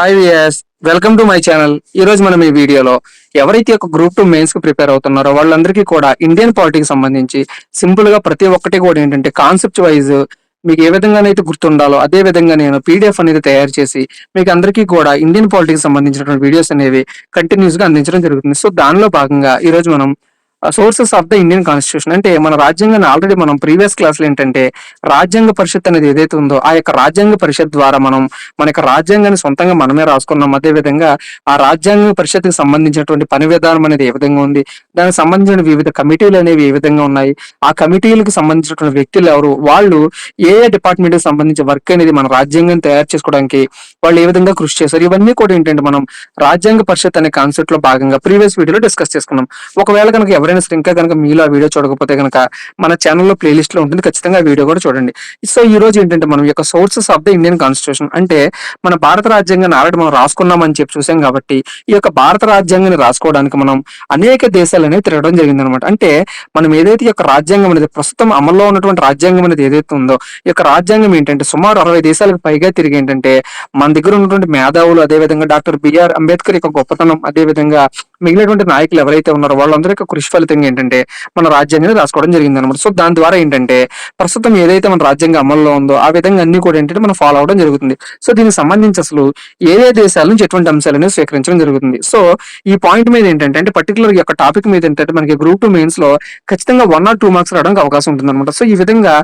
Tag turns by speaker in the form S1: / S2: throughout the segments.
S1: Hi వియస్ welcome to my channel ఈ రోజు మనం ఈ వీడియోలో ఎవరైతే ఒక గ్రూప్ టూ మెయిన్స్కి ప్రిపేర్ అవుతున్నారో వాళ్ళందరికీ కూడా ఇండియన్ పాలిటిక్స్ సంబంధించి సింపుల్గా ప్రతి ఒక్కటి కూడా ఏంటంటే కాన్సెప్ట్ వైజ్ మీకు ఏ విధంగానైతే గుర్తుండాలో అదే విధంగా నేను పీడిఎఫ్ అనేది తయారు చేసి మీకు అందరికీ కూడా ఇండియన్ పాలిటిక్స్ సంబంధించినటువంటి వీడియోస్ అనేవి కంటిన్యూస్గా అందించడం జరుగుతుంది. సో దానిలో భాగంగా ఈ రోజు మనం sources of the Indian constitution అంటే మన రాజ్యాంగాన్ని ఆల్రెడీ మనం ప్రీవియస్ క్లాస్లో ఏంటంటే రాజ్యాంగ పరిషత్ అనేది ఏదైతే ఉందో ఆ యొక్క రాజ్యాంగ పరిషత్ ద్వారా మనం మన యొక్క రాజ్యాంగాన్ని సొంతంగా మనమే రాసుకున్నాం. అదే విధంగా ఆ రాజ్యాంగ పరిషత్కి సంబంధించినటువంటి పని విధానం అనేది ఏ విధంగా ఉంది దానికి సంబంధించిన వివిధ కమిటీలు అనేవి ఏ విధంగా ఉన్నాయి ఆ కమిటీలకు సంబంధించినటువంటి వ్యక్తులు ఎవరు వాళ్ళు ఏ ఏ డిపార్ట్మెంట్కి సంబంధించిన వర్క్ అనేది మన రాజ్యాంగం తయారు చేసుకోవడానికి వాళ్ళు ఏ విధంగా కృషి చేశారు ఇవన్నీ కూడా ఏంటంటే మనం రాజ్యాంగ పరిషత్ అనే కాన్సెప్ట్లో భాగంగా ప్రీవియస్ వీడియోలో డిస్కస్ చేసుకున్నాం. ఒకవేళ కనుక ఎవరైనా సరే ఇంకా కనుక మీలో ఆ వీడియో చూడకపోతే కనుక మన ఛానల్లో ప్లేలిస్ట్లో ఉంటుంది. ఖచ్చితంగా ఆ వీడియో కూడా చూడండి. సో ఈ రోజు ఏంటంటే మనం యొక్క sources of the Indian constitution అంటే మన భారత రాజ్యాంగాన్ని ఆల్రెడీ మనం రాసుకున్నామని చెప్పి చూసాం కాబట్టి ఈ యొక్క భారత రాజ్యాంగాన్ని రాసుకోవడానికి మనం అనేక దేశాలు అనేవి తిరగడం జరిగింది అనమాట అంటే మనం ఏదైతే ఈ యొక్క రాజ్యాంగం అనేది ప్రస్తుతం అమల్లో ఉన్నటువంటి రాజ్యాంగం అనేది ఏదైతే ఉందో ఈ యొక్క రాజ్యాంగం ఏంటంటే సుమారు అరవై దేశాలకు పైగా తిరిగి ఏంటంటే మన దగ్గర ఉన్నటువంటి మేధావులు అదే విధంగా డాక్టర్ బిఆర్ అంబేద్కర్ యొక్క గొప్పతనం అదే విధంగా మిగిలినటువంటి నాయకులు ఎవరైతే ఉన్నారో వాళ్ళందరూ యొక్క కృషి ఫలితంగా ఏంటంటే మన రాజ్యాంగాన్ని రాసుకోవడం జరిగింది అనమాట సో దాని ద్వారా ఏంటంటే ప్రస్తుతం ఏదైతే మన రాజ్యాంగం అమల్లో ఉందో ఆ విధంగా అన్ని కూడా ఏంటంటే మనం ఫాలో అవడం జరుగుతుంది. సో దీనికి సంబంధించి అసలు ఏ ఏ దేశాల నుంచి ఎటువంటి అంశాలను స్వీకరించడం జరుగుతుంది. సో ఈ పాయింట్ మీద ఏంటంటే అంటే పర్టికులర్ యొక్క టాపిక్ మీద ఏంటంటే మనకి గ్రూప్ టూ మెయిన్స్లో ఖచ్చితంగా వన్ ఆర్ టూ మార్క్స్ రావడానికి అవకాశం ఉంటుంది అనమాట సో ఈ విధంగా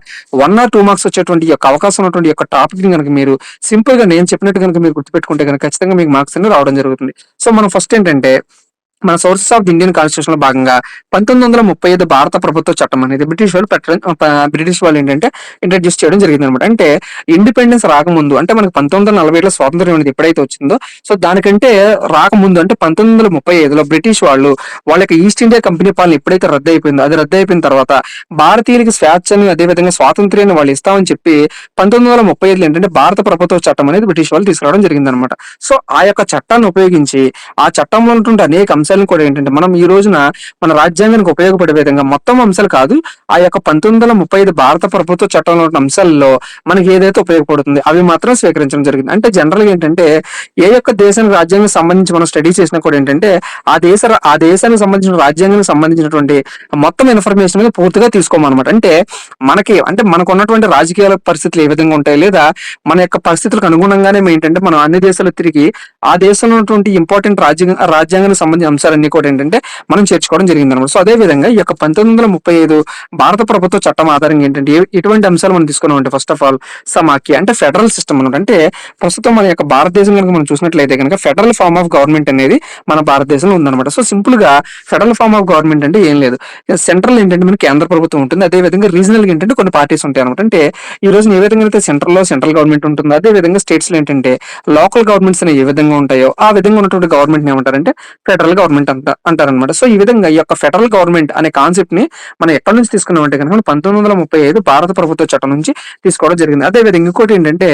S1: వన్ ఆర్ టూ మార్క్స్ వచ్చేటువంటి యొక్క అవకాశం ఉన్నటువంటి యొక్క టాపిక్ని కనుక మీరు సింపుల్గా నేను చెప్పినట్టు కనుక మీరు గుర్తుపెట్టుకుంటే కనుక ఖచ్చితంగా మీకు మార్క్స్ అనేవి రావడం జరుగుతుంది. సో మనం ఫస్ట్ ఏంటంటే మన సోర్సెస్ ఆఫ్ ఇండియన్ కాన్స్టిట్యూషన్లో భాగంగా పంతొమ్మిది వందల ముప్పై ఐదు భారత ప్రభుత్వ చట్టం అనేది బ్రిటిష్ వాళ్ళు పెట్టడం బ్రిటిష్ వాళ్ళు ఏంటంటే ఇంట్రడ్యూస్ చేయడం జరిగింది అనమాట అంటే ఇండిపెండెన్స్ రాకముందు అంటే మనకి పంతొమ్మిది వందల నలభై ఏళ్ళ స్వాతంత్రం అనేది ఎప్పుడైతే వచ్చిందో సో దానికంటే రాకముందు అంటే పంతొమ్మిది వందల ముప్పై ఐదులో బ్రిటిష్ వాళ్ళు వాళ్ళ యొక్క ఈస్ట్ ఇండియా కంపెనీ పాలన ఎప్పుడైతే రద్దు అయిపోయిందో అది రద్దు అయిపోయిన తర్వాత భారతీయులకి స్వేచ్ఛని అదే విధంగా స్వాతంత్ర్యాన్ని వాళ్ళు ఇస్తామని చెప్పి పంతొమ్మిది వందల ముప్పై ఐదులో ఏంటంటే భారత ప్రభుత్వ చట్టం అనేది బ్రిటిష్ వాళ్ళు తీసుకురావడం జరిగింది అనమాట సో ఆ యొక్క చట్టాన్ని ఉపయోగించి ఆ చట్టంలో ఉన్నటువంటి అనేక అంశాలను కూడా ఏంటంటే మనం ఈ రోజున మన రాజ్యాంగానికి ఉపయోగపడే విధంగా మొత్తం అంశాలు కాదు ఆ యొక్క పంతొమ్మిది వందల ముప్పై ఐదు భారత ప్రభుత్వ చట్టంలో ఉన్న అంశాల్లో మనకి ఏదైతే ఉపయోగపడుతుంది అవి మాత్రం స్వీకరించడం జరిగింది. అంటే జనరల్గా ఏంటంటే ఏ యొక్క దేశానికి రాజ్యాంగం సంబంధించి మనం స్టడీ చేసినా కూడా ఏంటంటే ఆ దేశ ఆ దేశానికి సంబంధించిన రాజ్యాంగానికి సంబంధించినటువంటి మొత్తం ఇన్ఫర్మేషన్ మీద పూర్తిగా తీసుకోమన్నమాట. అంటే మనకి అంటే మనకు ఉన్నటువంటి రాజకీయాల పరిస్థితులు ఏ విధంగా ఉంటాయి లేదా మన యొక్క పరిస్థితులకు అనుగుణంగానే ఏంటంటే మనం అన్ని దేశాలు తిరిగి ఆ దేశంలో ఉన్నటువంటి ఇంపార్టెంట్ రాజ్యాంగ రాజ్యాంగానికి సంబంధించిన అంశాలన్నీ కూడా ఏంటంటే మనం చేర్చుకోవడం జరిగింది అనమాట సో అదే విధంగా ఈ యొక్క పంతొమ్మిది వందల ముప్పై ఐదు భారత ప్రభుత్వ చట్టం ఆధారంగా ఏంటంటే ఎటువంటి అంశాలు మనం తీసుకున్నాం అంటే ఫస్ట్ ఆఫ్ ఆల్ సమాఖ్య అంటే ఫెడరల్ సిస్టమ్ అనమాట అంటే ప్రస్తుతం మన యొక్క భారతదేశం కనుక మనం చూసినట్లయితే కనుక ఫెడరల్ ఫార్మ్ ఆఫ్ గవర్నమెంట్ అనేది మన భారతదేశంలో ఉందన్నమాట. సో సింపుల్గా ఫెడరల్ ఫార్మ్ ఆఫ్ గవర్నమెంట్ అంటే ఏం లేదు. సెంట్రల్ ఏంటంటే మనకి కేంద్ర ప్రభుత్వం ఉంటుంది. అదే విధంగా రీజనల్ ఏంటంటే కొన్ని పార్టీస్ ఉంటాయి అనమాట అంటే ఈ రోజు ఏ విధంగా అయితే సెంట్రల్లో సెంట్రల్ గవర్నమెంట్ ఉంటుందో అదే విధంగా స్టేట్స్లో ఏంటంటే లోకల్ గవర్నమెంట్స్ ఏ విధంగా ఉంటాయో ఆ విధంగా ఉన్నటువంటి గవర్నమెంట్ ఏమంటారంటే ఫెడరల్ గవర్నమెంట్ గవర్నమెంట్ అంట అంటారనమాట సో ఈ విధంగా ఈ యొక్క ఫెడరల్ గవర్నమెంట్ అనే కాన్సెప్ట్ని మనం ఎక్కడి నుంచి తీసుకున్నామంటే కనుక పంతొమ్మిది వందల ముప్పై ఐదు భారత ప్రభుత్వ చట్టం నుంచి తీసుకోవడం జరిగింది. అదే విధంగా ఇంకోటి ఏంటంటే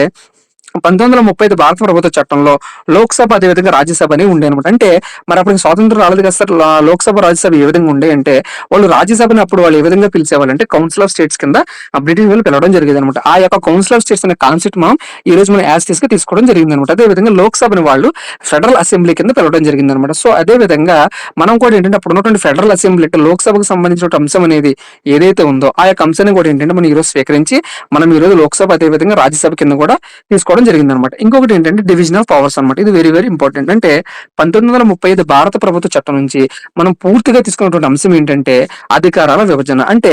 S1: పంతొమ్మిది వందల ముప్పై ఐదు భారత ప్రభుత్వ చట్టంలో లోక్సభ అదేవిధంగా రాజ్యసభ అని ఉండే అనమాట అంటే మరి అప్పటికి స్వాతంత్రం రాలేదు కదా సార్? లోక్సభ రాజ్యసభ ఏ విధంగా ఉండే అంటే వాళ్ళు రాజ్యసభని అప్పుడు వాళ్ళు ఏ విధంగా పిలిచేవాళ్ళు అంటే కౌన్సిల్ ఆఫ్ స్టేట్స్ కింద బ్రిటిష్ వాళ్ళు పిలవడం జరిగేది అనమాట ఆ యొక్క కౌన్సిల్ ఆఫ్ స్టేట్స్ అనే కాన్సెప్ట్ మనం ఈ రోజు మనం యాజ్ తీసుకు తీసుకోవడం జరిగింది అనమాట అదే విధంగా లోక్సభని వాళ్ళు ఫెడరల్ అసెంబ్లీ కింద పిలవడం జరిగింది అనమాట సో అదే విధంగా మనం కూడా ఏంటంటే అప్పుడు ఉన్నటువంటి ఫెడరల్ అసెంబ్లీ అంటే లోక్సభకు సంబంధించిన అంశం అనేది ఏదైతే ఉందో ఆ యొక్క అంశాన్ని కూడా ఏంటంటే మనం ఈరోజు స్వీకరించి మనం ఈరోజు లోక్సభ అదే విధంగా రాజ్యసభ కింద కూడా తీసుకోవడం జరిగింది అనమాట ఇంకొకటి ఏంటంటే డివిజన్ ఆఫ్ పవర్స్ అనమాట. ఇది వెరీ వెరీ ఇంపార్టెంట్ అంటే పంతొమ్మిది వందల ముప్పై ఐదు భారత ప్రభుత్వ చట్టం నుంచి మనం పూర్తిగా తీసుకున్నటువంటి అంశం ఏంటంటే అధికారాల విభజన. అంటే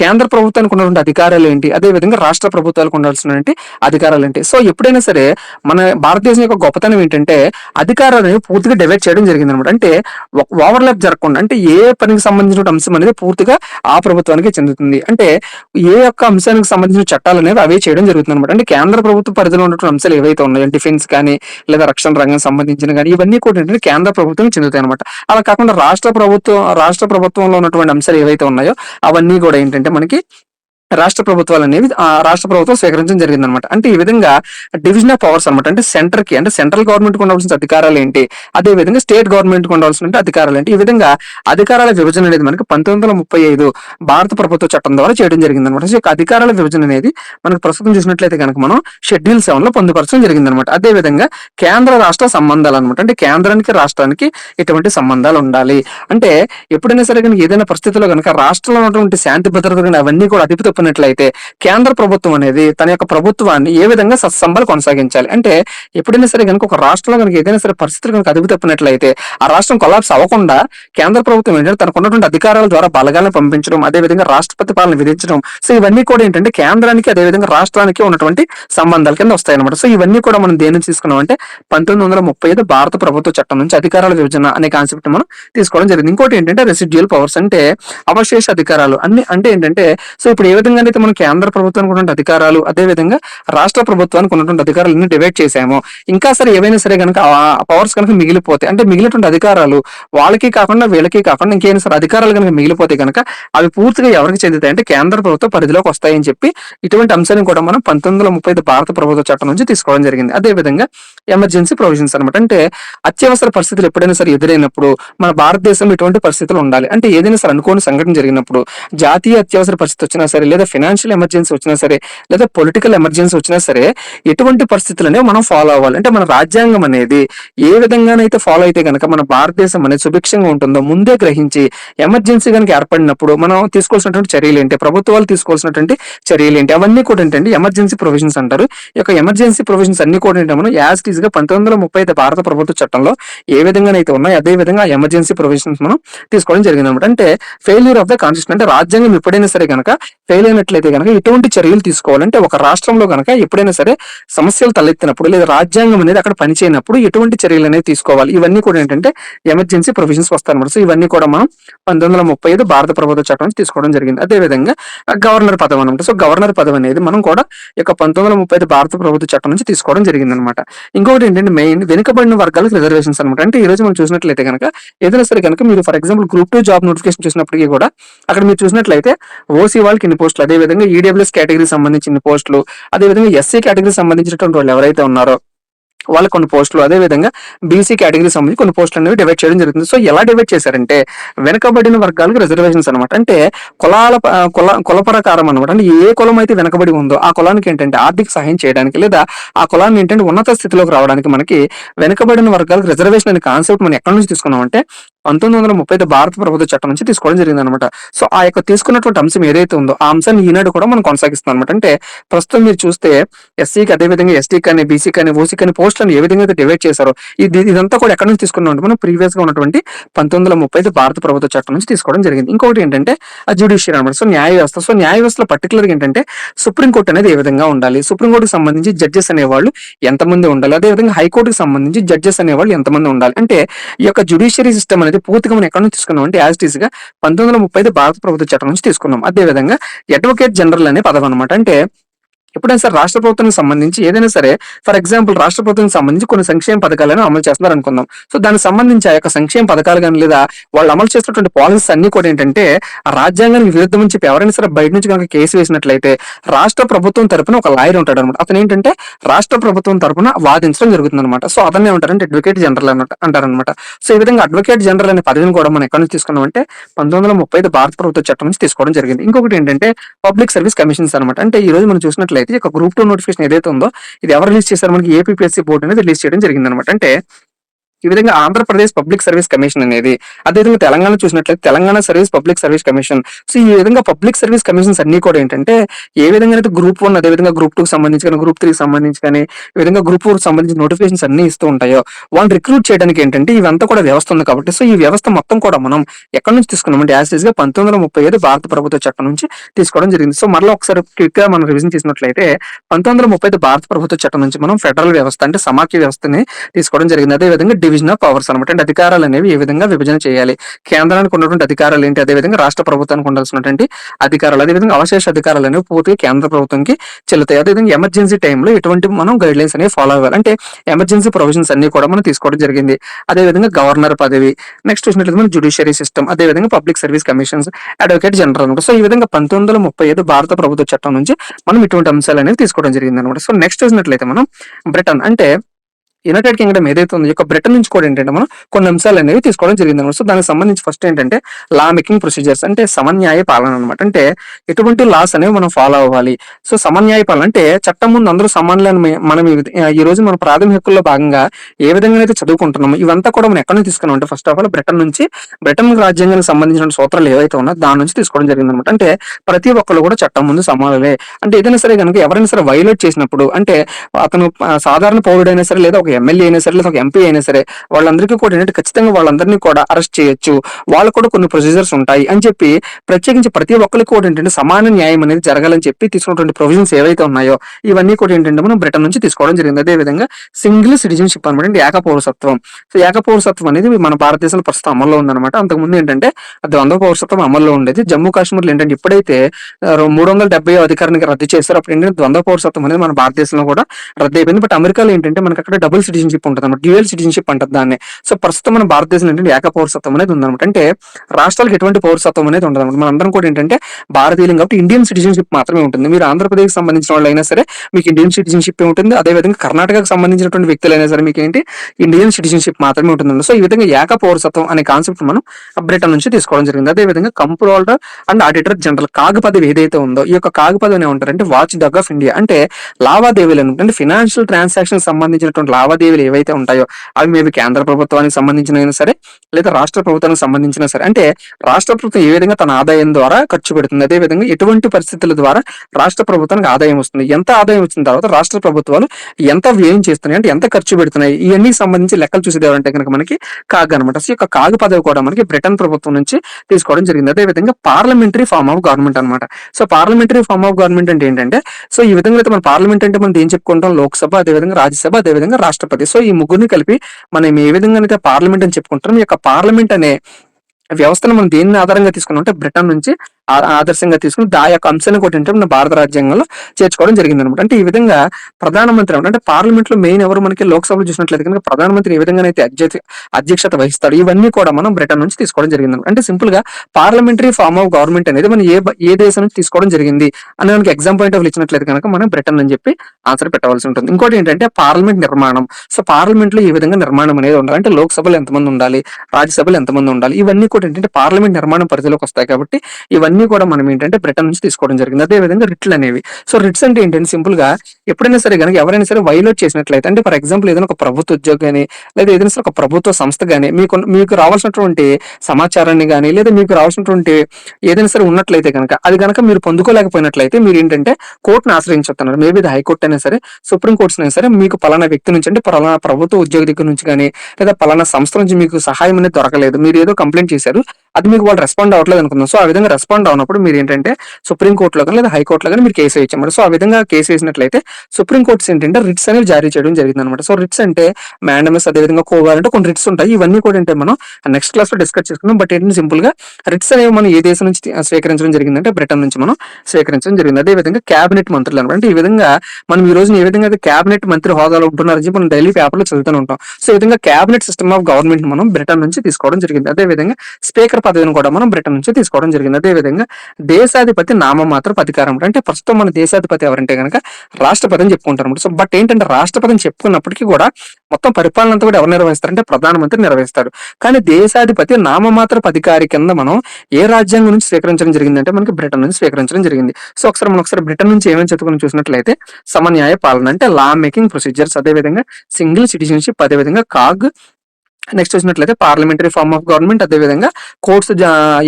S1: కేంద్ర ప్రభుత్వానికి ఉన్నటువంటి అధికారాలు ఏంటి? అదే విధంగా రాష్ట్ర ప్రభుత్వాలకు ఉండాల్సినటువంటి అధికారాలు ఏంటి? సో ఎప్పుడైనా సరే మన భారతదేశం యొక్క గొప్పతనం ఏంటంటే అధికారాలను పూర్తిగా డివైడ్ చేయడం జరిగింది అనమాట అంటే ఓవర్లాప్ జరగకుండా అంటే ఏ పనికి సంబంధించిన అంశం అనేది పూర్తిగా ఆ ప్రభుత్వానికి చెందుతుంది. అంటే ఏ యొక్క అంశానికి సంబంధించిన చట్టాలు అనేవి అవే చేయడం జరుగుతుంది అనమాట అంటే కేంద్ర ప్రభుత్వ పరిధిలో ఉన్నటువంటి అంశాలు ఏవైతే ఉన్నాయో డిఫెన్స్ కానీ లేదా రక్షణ రంగం సంబంధించిన కానీ ఇవన్నీ కూడా ఏంటంటే కేంద్ర ప్రభుత్వం చెందుతాయి అనమాట అలా కాకుండా రాష్ట్ర ప్రభుత్వం రాష్ట్ర ప్రభుత్వంలో ఉన్నటువంటి అంశాలు ఏవైతే ఉన్నాయో అవన్నీ కూడా ఏంటంటే మనకి రాష్ట్ర ప్రభుత్వాలు అనేవి ఆ రాష్ట్ర ప్రభుత్వం స్వీకరించడం జరిగింది అనమాట అంటే ఈ విధంగా డివిజన్ ఆఫ్ పవర్స్ అనమాట అంటే సెంటర్కి అంటే సెంట్రల్ గవర్నమెంట్ ఉండవలసిన అధికారాలు ఏంటి? అదే విధంగా స్టేట్ గవర్నమెంట్ ఉండవలసిన అధికారాలు ఏంటి? ఈ విధంగా అధికారాల విభజన అనేది మనకి పంతొమ్మిది వందల ముప్పై ఐదు భారత ప్రభుత్వ చట్టం ద్వారా చేయడం జరిగింది అనమాట సో అధికారాల విభజన అనేది మనకు ప్రస్తుతం చూసినట్లయితే కనుక మనం షెడ్యూల్ సెవెన్లో పొందుపరచడం జరిగింది అనమాట అదే విధంగా కేంద్ర రాష్ట్ర సంబంధాలు అనమాట అంటే కేంద్రానికి రాష్ట్రానికి ఇటువంటి సంబంధాలు ఉండాలి? అంటే ఎప్పుడైనా సరే కనుక ఏదైనా పరిస్థితిలో కనుక రాష్ట్రంలో ఉన్నటువంటి శాంతి భద్రత అవన్నీ కూడా అదుపు చూసుకున్నట్లయితే కేంద్ర ప్రభుత్వం అనేది తన యొక్క ప్రభుత్వాన్ని ఏ విధంగా సత్సంబాలు కొనసాగించాలి? అంటే ఎప్పుడైనా సరే కనుక ఒక రాష్ట్రంలో కనుక ఏదైనా సరే పరిస్థితులు కనుక అదుపు తప్పినట్లయితే ఆ రాష్ట్రం కొలాప్స్ అవ్వకుండా కేంద్ర ప్రభుత్వం ఏంటంటే తనకున్నటువంటి అధికారాల ద్వారా బలగాలను పంపించడం అదే విధంగా రాష్ట్రపతి పాలన విధించడం. సో ఇవన్నీ కూడా ఏంటంటే కేంద్రానికి అదే విధంగా రాష్ట్రానికి ఉన్నటువంటి సంబంధాల కింద వస్తాయి అనమాట సో ఇవన్నీ కూడా మనం దేని నుంచి తీసుకున్నాం అంటే పంతొమ్మిది వందల ముప్పై ఐదు భారత ప్రభుత్వ చట్టం నుంచి అధికారాల విభజన అనే కాన్సెప్ట్ మనం తీసుకోవడం జరిగింది. ఇంకోటి ఏంటంటే రెసిడ్యువల్ పవర్స్ అంటే అవశేష అధికారాలు అన్ని అంటే ఏంటంటే సో ఇప్పుడు ఏ విధంగా అయితే మనం కేంద్ర ప్రభుత్వానికి ఉన్నటువంటి అధికారాలు అదే విధంగా రాష్ట్ర ప్రభుత్వానికి ఉన్నటువంటి అధికారాలు డివైడ్ చేశాము. ఇంకా సరే ఏవైనా సరే కనుక పవర్స్ కనుక మిగిలిపోతే అంటే మిగిలినటువంటి అధికారాలు వాళ్ళకి కాకుండా వీళ్ళకి కాకుండా ఇంకేమైనా సరే అధికారాలు కనుక మిగిలిపోతే కనుక అవి పూర్తిగా ఎవరికి చెందుతాయి అంటే కేంద్ర ప్రభుత్వ పరిధిలోకి వస్తాయని చెప్పి ఇటువంటి అంశాన్ని కూడా మనం పంతొమ్మిది వందల ముప్పై ఐదు భారత ప్రభుత్వ చట్టం నుంచి తీసుకోవడం జరిగింది. అదే విధంగా ఎమర్జెన్సీ ప్రొవిజన్స్ అనమాట అంటే అత్యవసర పరిస్థితులు ఎప్పుడైనా సరే ఎదురైనప్పుడు మన భారతదేశంలో ఇటువంటి పరిస్థితులు ఉండాలి. అంటే ఏదైనా సరే అనుకోని సంఘటన జరిగినప్పుడు జాతీయ అత్యవసర పరిస్థితి వచ్చినా సరే లేదా ఫినాన్షియల్ ఎమర్జెన్సీ వచ్చినా సరే లేదా పొలిటికల్ ఎమర్జెన్సీ వచ్చినా సరే ఎటువంటి పరిస్థితులనే మనం ఫాలో అవ్వాలి. అంటే మన రాజ్యాంగం అనేది ఏ విధంగానైతే ఫాలో అయితే కనుక మన భారతదేశం అనేది సుభిక్షంగా ఉంటుందో ముందే గ్రహించి ఎమర్జెన్సీ కనుక ఏర్పడినప్పుడు మనం తీసుకోవాల్సినటువంటి చర్యలు ఏంటి? ప్రభుత్వాలు తీసుకోవాల్సినటువంటి చర్యలు ఏంటి? అవన్నీ కూడా ఏంటంటే ఎమర్జెన్సీ ప్రొవిజన్స్ అంటారు. ఈ యొక్క ఎమర్జెన్సీ ప్రొవిజన్స్ అన్ని కూడా ఏంటంటే మనం యాజ్ టీజ్గా పంతొమ్మిది వందల ముప్పై అయితే భారత ప్రభుత్వ చట్టంలో ఏ విధంగానైతే ఉన్నాయో అదే విధంగా ఎమర్జెన్సీ ప్రొవిజన్స్ మనం తీసుకోవడం జరిగింది అనమాట అంటే ఫెయిల్యూర్ ఆఫ్ ద కాన్స్టిట్యూషన్ అంటే రాజ్యాంగం ఎప్పుడైనా సరే కనుక ఫెయిల్ అయినట్లయితే కనుక ఎటువంటి చర్యలు తీసుకోవాలంటే ఒక రాష్ట్రంలో కనుక ఎప్పుడైనా సరే సమస్యలు తలెత్తినప్పుడు లేదా రాజ్యాంగం అనేది అక్కడ పనిచేయనప్పుడు ఎటువంటి చర్యలు అనేది తీసుకోవాలి. ఇవన్నీ కూడా ఏంటంటే ఎమర్జెన్సీ ప్రొవిజన్స్ వస్తాయన్నమాట. సో ఇవన్నీ కూడా మనం పంతొమ్మిది వందల ముప్పై ఐదు భారత ప్రభుత్వ చట్టం తీసుకోవడం జరిగింది. అదే విధంగా గవర్నర్ పదవి అనమాట సో గవర్నర్ పదవి అనేది మనం కూడా ఈ యొక్క పంతొమ్మిది వందల ముప్పై ఐదు భారత ప్రభుత్వ చట్టం నుంచి తీసుకోవడం జరిగింది అనమాట ఇంకొకటి ఏంటంటే మెయిన్ వెనుకబడిన వర్గాలకు రిజర్వేషన్స్ అనమాట అంటే ఈ రోజు మనం చూసినట్లయితే కనుక ఏదైనా సరే కనుక మీరు for example group two job notification చూసినప్పటికీ కూడా అక్కడ మీరు చూసినట్లయితే ఓసీ వాళ్ళకి ఇన్ని పోస్టులు. అదే విధంగా ఈడబ్ల్యూఎస్ కేటగిరీ సంబంధించిన పోస్టులు అదే విధంగా ఎస్సీ కేటగిరీకి సంబంధించినటువంటి వాళ్ళు ఎవరైతే ఉన్నారో వాళ్ళ కొన్ని పోస్టులు అదే విధంగా బీసీ కేటగిరీ సంబంధించి కొన్ని పోస్టులు అనేవి డివైడ్ చేయడం జరుగుతుంది. సో ఎలా డివైడ్ చేశారంటే వెనకబడిన వర్గాలకు రిజర్వేషన్స్ అనమాట అంటే కులాల కుల కుల ప్రకారం అనమాట అంటే ఏ కులం అయితే వెనకబడి ఉందో ఆ కులానికి ఏంటంటే ఆర్థిక సహాయం చేయడానికి లేదా ఆ కులాన్ని ఏంటంటే ఉన్నత స్థితిలోకి రావడానికి మనకి వెనకబడిన వర్గాలకు రిజర్వేషన్ అనే కాన్సెప్ట్ మనం ఎక్కడి నుంచి తీసుకున్నాం అంటే పంతొమ్మిది వందల ముప్పై ఐదు భారత ప్రభుత్వ చట్టం నుంచి తీసుకోవడం జరిగింది అనమాట సో ఆ యొక్క తీసుకున్నటువంటి అంశం ఏదైతే ఉందో ఆ అంశాన్ని ఈనాడు కూడా మనం కొనసాగిస్తాం అనమాట అంటే ప్రస్తుతం మీరు చూస్తే ఎస్సీకి అదే విధంగా ఎస్టీ కానీ బీసీ కానీ ఓసీ కానీ పోస్టులను ఏ విధంగా అయితే డివైడ్ చేశారో ఇది ఇదంతా కూడా ఎక్కడి నుంచి తీసుకున్నాం అంటే మనం ప్రీవియస్గా ఉన్నటువంటి పంతొమ్మిది వందల ముప్పై ఐదు భారత ప్రభుత్వ చట్టం నుంచి తీసుకోవడం జరిగింది. ఇంకొకటి ఏంటంటే ఆ జ్యుడిషియరీ అనమాట సో న్యాయ వ్యవస్థ. సో న్యాయ వ్యవస్థలో పర్టికులర్ ఏంటంటే సుప్రీంకోర్టు అనేది ఏ విధంగా ఉండాలి? సుప్రీంకోర్టుకు సంబంధించి జడ్జెస్ అనేవాళ్ళు ఎంతమంది ఉండాలి? అదే విధంగా సంబంధించి జడ్జెస్ అనేవాళ్ళు ఎంతమంది ఉండాలి? అంటే ఈ యొక్క జ్యుడిషియరీ సిస్టమ్ అనేది పూర్తిగా మనం ఎక్కడ నుంచి తీసుకున్నాం అంటే యాజ్ టీస్గా పంతొమ్మిది వందల ముప్పై ఐదు భారత ప్రభుత్వ చట్టం నుంచి తీసుకున్నాం. అదే విధంగా అడ్వకేట్ జనరల్ అనే పదం అనమాట అంటే ఎప్పుడైనా సరే రాష్ట్ర ప్రభుత్వానికి సంబంధించి ఏదైనా సరే ఫర్ ఎగ్జాంపుల్ రాష్ట్ర ప్రభుత్వానికి సంబంధించి కొన్ని సంక్షేమ పథకాలను అమలు చేస్తున్నారు అనుకుందాం. సో దానికి సంబంధించి ఆ యొక్క సంక్షేమ పథకాలు కానీ లేదా వాళ్ళు అమలు చేస్తున్నటువంటి పాలసీస్ అన్ని కూడా ఏంటంటే ఆ రాజ్యాంగానికి విరుద్ధం అని చెప్పి ఎవరైనా సరే బయట నుంచి కనుక కేసు వేసినట్లయితే రాష్ట్ర ప్రభుత్వం తరపున ఒక లాయర్ ఉంటాడు అనమాట అతను ఏంటంటే రాష్ట్ర ప్రభుత్వం తరపున వాదించడం జరుగుతుంది అనమాట సో అతన్ని ఏమంటారంటే అడ్వకేట్ జనరల్ అన్నమాట. అంటారనమాట సో ఈ విధంగా అడ్వకేట్ జనరల్ అనే పదవిని కూడా మనం ఎక్కడి నుంచి తీసుకున్నాం అంటే పంతొమ్మిది వందల ముప్పై ఐదు భారత ప్రభుత్వ చట్టం నుంచి తీసుకోవడం జరిగింది. ఇంకొకటి ఏంటంటే పబ్లిక్ సర్వీస్ కమిషన్స్ అనమాట అంటే ఈ రోజు మనం చూసినట్లయితే ఈ యొక్క గ్రూప్ టూ నోటిఫికేషన్ ఏదైతే ఉందో ఇది ఎవరు రిలీజ్ చేశారు మనకి ఏపీఎస్సీ బోర్డు అనేది రిలీజ్ చేయడం జరిగింది అనమాట అంటే ఈ విధంగా ఆంధ్రప్రదేశ్ పబ్లిక్ సర్వీస్ కమిషన్ అనేది అదేవిధంగా తెలంగాణ చూసినట్లయితే Telangana service public service commission. So ఈ విధంగా పబ్లిక్ సర్వీస్ కమిషన్స్ అన్ని కూడా ఏంటంటే ఏ విధంగా అయితే గ్రూప్ వన్ అదేవిధంగా గ్రూప్ టూ సంబంధించి కానీ గ్రూప్ త్రీ సంబంధించి కానీ ఈ విధంగా గ్రూప్ ఫోర్ సంబంధించిన నోటిఫికేషన్స్ అన్ని ఇస్తూ ఉంటాయో వాళ్ళు రిక్రూట్ చేయడానికి ఏంటంటే ఇవంతా కూడా వ్యవస్థ ఉంది కాబట్టి సో ఈ వ్యవస్థ మొత్తం కూడా మనం ఎక్కడి నుంచి తీసుకున్నామంటే యాజ్గా పంతొమ్మిది వందల ముప్పై ఐదు భారత ప్రభుత్వ చట్టం నుంచి తీసుకోవడం జరిగింది. సో మరలా ఒకసారి క్విక్గా మనం రివిజన్ చేసినట్లయితే పంతొమ్మిది వందల ముప్పై ఐదు భారత ప్రభుత్వ చట్టం నుంచి మనం ఫెడరల్ వ్యవస్థ అంటే సమాఖ్య వ్యవస్థని తీసుకోవడం జరిగింది. అదే విధంగా డివిజన్ డివిజన్ ఆఫ్ పవర్స్ అనమాట అంటే అధికారాలు అనేవి ఏ విధంగా విభజన చేయాలి? కేంద్రానికి ఉన్నటువంటి అధికారాలు ఏంటి? అదేవిధంగా రాష్ట్ర ప్రభుత్వానికి ఉండాల్సినటువంటి అధికారాలు. అదేవిధంగా అవశేష అధికారాలు అనేవి పూర్తిగా కేంద్ర ప్రభుత్వంకి చెల్లుతాయి. అదేవిధంగా ఎమర్జెన్సీ టైంలో ఎటువంటి మనం గైడ్ లైన్స్ అనేవి ఫాలో అవ్వాలి. అంటే ఎమర్జెన్సీ ప్రొవిజన్స్ అన్ని కూడా మనం తీసుకోవడం జరిగింది. అదేవిధంగా గవర్నర్ పదవి. నెక్స్ట్ చూసినట్లయితే మనం జుడిషియరీ సిస్టమ్ అదేవిధంగా public service commissions advocate general అనమాట సో ఈ విధంగా పంతొమ్మిది వందల ముప్పై ఐదు భారత ప్రభుత్వ చట్టం నుంచి మనం ఇటువంటి అంశాలు అనేవి తీసుకోవడం జరిగింది అనమాట సో నెక్స్ట్ చూసినట్లయితే మనం బ్రిటన్ అంటే యునైటెడ్ కింగ్డమ్ ఏదైతే ఉందో ఈ యొక్క బ్రిటన్ నుంచి కూడా ఏంటంటే మనం కొన్ని అంశాలు అనేవి తీసుకోవడం జరిగింది అనమాట. సో దానికి సంబంధించి ఫస్ట్ ఏంటంటే లా మేకింగ్ ప్రొసీజర్స్ అంటే సమన్యాయ పాలన అనమాట. అంటే ఎటువంటి లాస్ అనేవి మనం ఫాలో అవ్వాలి. సో సమన్యాయ పాలన అంటే చట్టం ముందు అందరూ సమానులని మనం ఈ రోజు మన ప్రాథమిక హక్కుల్లో భాగంగా ఏ విధంగా అయితే చదువుకుంటున్నామో ఇవంతా కూడా మనం ఎక్కడ నుంచి తీసుకున్నాం అంటే ఫస్ట్ ఆఫ్ ఆల్ బ్రిటన్ నుంచి బ్రిటన్ రాజ్యాంగానికి సంబంధించిన సూత్రాలు ఏవైతే ఉన్నా దాని నుంచి తీసుకోవడం జరిగింది అనమాట. అంటే ప్రతి ఒక్కరు కూడా చట్టం ముందు సమానులే. అంటే ఏదైనా సరే కనుక ఎవరైనా సరే వైలేట్ చేసినప్పుడు అంటే అతను సాధారణ పౌరుడైనా సరే లేదా ఒక ఎమ్మెల్యే అయినా సరే లేదా ఒక ఎంపీ అయినా సరే వాళ్ళందరికీ కూడా ఏంటంటే ఖచ్చితంగా వాళ్ళందరినీ కూడా అరెస్ట్ చేయొచ్చు. వాళ్ళు కూడా కొన్ని ప్రొసీజర్స్ ఉంటాయి అని చెప్పి ప్రత్యేకించి ప్రతి ఒక్కరికి కూడా ఏంటంటే సమాన న్యాయం అనేది జరగాలని చెప్పి తీసుకున్నటువంటి ప్రొవిజన్స్ ఏవైతే ఉన్నాయో ఇవన్నీ కూడా ఏంటంటే మనం బ్రిటన్ నుంచి తీసుకోవడం జరిగింది. అదే విధంగా సింగిల్ సిటిజన్షిప్ అనమాట ఏక పౌరసత్వం సో ఏక పౌరసత్వం అనేది మన భారతదేశంలో ప్రస్తుతం అమల్లో ఉందన్నమాట. అంతకుముందు ఏంటంటే ద్వంద్వ పౌరసత్వం అమల్లో ఉండేది. జమ్మూ కాశ్మీర్లో ఏంటంటే ఇప్పుడైతే మూడు వందల డెబ్బై అధికారానికి రద్దు చేస్తారు అప్పుడు ఏంటంటే ద్వంద్వ పౌరసత్వం అనేది మన భారతదేశంలో కూడా రద్దు అయిపోయింది బట్ అమెరికాలో ఏంటంటే మనకి అక్కడ డబుల్ సిటిజన్షిప్ ఉంటుంది అనమాట డ్యూయల్ సిటిజన్షిప్ అంటారు దాన్ని. సో ప్రస్తుతం మన భారతదేశంలో ఏంటంటే ఏక పౌరసత్వం అనేది ఉందన్నమాట. అంటే రాష్ట్రాలకు ఎటువంటి పౌరసత్వం అనేది ఉండదు అనమాట మనందరం కూడా ఏంటంటే భారతీయులం కాబట్టి ఇండియన్ సిటిజన్షిప్ మాత్రమే ఉంటుంది. మీరు ఆంధ్రప్రదేశ్ సంబంధించిన వాళ్ళు అయినా సరే మీకు ఇండియన్ సిటిజన్షిప్ ఉంటుంది. అదేవిధంగా కర్ణాటకకు సంబంధించినటువంటి వ్యక్తులైనా సరే మీకు ఏంటి ఇండియన్ సిటిజన్షిప్ మాత్రమే ఉంటుంది సో ఈ విధంగా ఏక పౌరసత్వం అనే కాన్సెప్ట్ మనం బ్రిటన్ నుంచి తీసుకోవడం జరిగింది. అదే విధంగా అండ్ ఆడిటర్ జనరల్ కాగు పదవి ఏదైతే ఉందో ఈ యొక్క కాగు పదవి ఏమంటారంటే వాచ్ డగ్ ఆఫ్ ఇండియా అంటే లావాదేవీలు అంటే ఫినాన్షియల్ ట్రాన్సాక్షన్ సంబంధించినటువంటి లావాదేవీలు ఏవైతే ఉంటాయో అవి మేబీ కేంద్ర ప్రభుత్వానికి సంబంధించిన సరే లేదా రాష్ట్ర ప్రభుత్వానికి సంబంధించిన సరే అంటే రాష్ట్ర ప్రభుత్వం ఏ విధంగా తన ఆదాయం ద్వారా ఖర్చు పెడుతుంది అదే విధంగా ఎటువంటి పరిస్థితుల ద్వారా రాష్ట్ర ప్రభుత్వానికి ఆదాయం వస్తుంది ఎంత ఆదాయం వచ్చిన తర్వాత రాష్ట్ర ప్రభుత్వాలు ఎంత వ్యయం చేస్తున్నాయి అంటే ఎంత ఖర్చు పెడుతున్నాయి ఇవన్నీ సంబంధించి లెక్కలు చూసేది ఎవరంటే కనుక మనకి కాగ్ అనమాట సో యొక్క కాగు పదవి కూడా మనకి బ్రిటన్ ప్రభుత్వం నుంచి తీసుకోవడం జరిగింది. అదే విధంగా పార్లమెంటరీ ఫార్మ్ ఆఫ్ గవర్నమెంట్ అనమాట so parliamentary form of government అంటే ఏంటంటే సో ఈ విధంగా అయితే మన పార్లమెంట్ అంటే మనం ఏం చెప్పుకుంటాం? లోక్సభ అదేవిధంగా రాజ్యసభ అదే విధంగా రాష్ట్రపతి. సో ఈ ముగ్గురిని కలిపి మనం ఏ విధంగా అయితే పార్లమెంట్ అని చెప్పుకుంటాం ఈ యొక్క పార్లమెంట్ అనే వ్యవస్థను మనం దేన్ని ఆధారంగా తీసుకున్నాం అంటే బ్రిటన్ నుంచి ఆదర్శంగా తీసుకుని దా యొక్క అంశాన్ని కూడా ఏంటంటే మన భారత రాజ్యాంగంలో చేర్చుకోవడం జరిగింది అనమాట అంటే ఈ విధంగా ప్రధానమంత్రి అంటే పార్లమెంట్లో మెయిన్ ఎవరు మనకి లోక్సభలో చూసినట్లయితే కనుక ప్రధానమంత్రి ఏ విధంగా అధ్యక్ష అధ్యక్షత వహిస్తాడు. ఇవన్నీ కూడా మనం బ్రిటన్ నుంచి తీసుకోవడం జరిగింది అంటే సింపుల్గా పార్లమెంటరీ ఫార్మ్ ఆఫ్ గవర్నమెంట్ అనేది మనం ఏ ఏ దేశం నుంచి తీసుకోవడం జరిగింది అని మనకి ఎగ్జామ్ పాయింట్ ఆఫ్ ఇచ్చినట్లయితే కనుక మనం బ్రిటన్ అని చెప్పి ఆన్సర్ పెట్టవలసి ఉంటుంది. ఇంకోటి ఏంటంటే పార్లమెంట్ నిర్మాణం. సో పార్లమెంట్లో ఈ విధంగా నిర్మాణం అనేది ఉండాలి. అంటే లోక్సభలో ఎంతమంది ఉండాలి? రాజ్యసభలో ఎంతమంది ఉండాలి? ఇవన్నీ కూడా ఏంటంటే పార్లమెంట్ నిర్మాణం పరిధిలోకి వస్తాయి కాబట్టి ఇవన్నీ కూడా మనం ఏంటంటే బ్రిటన్ నుంచి తీసుకోవడం జరిగింది. అదే విధంగా రిట్లు అనేవి. సో రిట్స్ అంటే ఏంటంటే సింపుల్గా ఎప్పుడైనా సరే కనుక ఎవరైనా సరే వైలేట్ చేసినట్లయితే అంటే ఫర్ ఎగ్జాంపుల్ ఏదైనా ఒక ప్రభుత్వ ఉద్యోగి కానీ లేదా ఏదైనా సరే ఒక ప్రభుత్వ సంస్థ కానీ మీకు మీకు రావాల్సినటువంటి సమాచారాన్ని కానీ లేదా మీకు రావాల్సినటువంటి ఏదైనా సరే ఉన్నట్లయితే కనుక అది కనుక మీరు పొందుకోలేకపోయినట్లయితే మీరు ఏంటంటే కోర్టును ఆశ్రయించుతున్నారు మేబీ ఇది హైకోర్టు అయినా సరే సుప్రీం కోర్ట్స్ అయినా సరే మీకు పలానా వ్యక్తి నుంచి అంటే పలానా ప్రభుత్వ ఉద్యోగి దగ్గర నుంచి కానీ లేదా పలానా సంస్థ నుంచి మీకు సహాయం అనేది దొరకలేదు. మీరు ఏదో కంప్లైంట్ చేశారు అది మీకు వాళ్ళు రెస్పాండ్ అవ్వట్లేదు అనుకుందాం. సో ఆ విధంగా రెస్పాండ్ అవునప్పుడు మీరు ఏంటంటే సుప్రీం కోర్టులో కానీ లేదా హైకోర్టులో కానీ మీరు కేసు వేయచ్చు సో ఆ విధంగా కేసు వేసినట్లయితే సుప్రీం కోర్ట్స్ ఏంటంటే రిట్స్ అనేవి జారీ చేయడం జరిగింది అనమాట సో రిట్స్ అంటే మ్యాండమస్ అదే విధంగా అంటే కొన్ని రిట్స్ ఉంటాయి. ఇవన్నీ కూడా అంటే మనం నెక్స్ట్ క్లాస్లో డిస్కస్ చేసుకుందాం. బట్ ఏంటంటే సింపుల్గా రిట్స్ అనేవి మనం ఏ దేశం నుంచి తీ- స్వీకరించడం జరిగిందంటే బ్రిటన్ నుంచి మనం స్వీకరించడం జరిగింది. అదే విధంగా క్యాబినెట్ మంత్రులు అనమాట అంటే ఈ విధంగా మనం ఈ రోజు ఏ విధంగా అయితే క్యాబినెట్ మంత్రి హోదాలో ఉంటున్నారని చెప్పి మనం డైలీ పేపర్లో లో ఉంటాం. సో ఈ విధంగా క్యాబినెట్ సిస్టమ్ ఆఫ్ గవర్నమెంట్ మనం బ్రిటన్ నుంచి తీసుకోవడం జరిగింది. అదే విధంగా స్పీకర్ పదవిని కూడా మనం బ్రిటన్ నుంచి తీసుకోవడం జరిగింది. అదే విధంగా దేశాధిపతి నామమాత్ర అధికారం అంటే ప్రస్తుతం మన దేశాధిపతి ఎవరంటే కనుక రాష్ట్రపతి అని చెప్పుకుంటారు సో బట్ ఏంటంటే రాష్ట్రపతి అని చెప్పుకున్నప్పటికీ కూడా మొత్తం పరిపాలన అంతా కూడా ఎవరు నిర్వహిస్తారంటే ప్రధానమంత్రి నిర్వహిస్తారు. కానీ దేశాధిపతి నామమాత్ర అధికారి కింద మనం ఏ రాజ్యాంగం నుంచి స్వీకరించడం జరిగిందంటే మనకి బ్రిటన్ నుంచి స్వీకరించడం జరిగింది. సో ఒకసారి మనం ఒకసారి బ్రిటన్ నుంచి ఏమేమి చదువుకుని చూసినట్లయితే సమన్యాయ పాలన అంటే లా మేకింగ్ ప్రొసీజర్స్ అదే విధంగా సింగిల్ సిటిజన్షిప్ అదే విధంగా కాగ్ నెక్స్ట్ వచ్చినట్లయితే పార్లమెంటరీ ఫార్మ్ ఆఫ్ గవర్నమెంట్ అదేవిధంగా కోర్ట్స్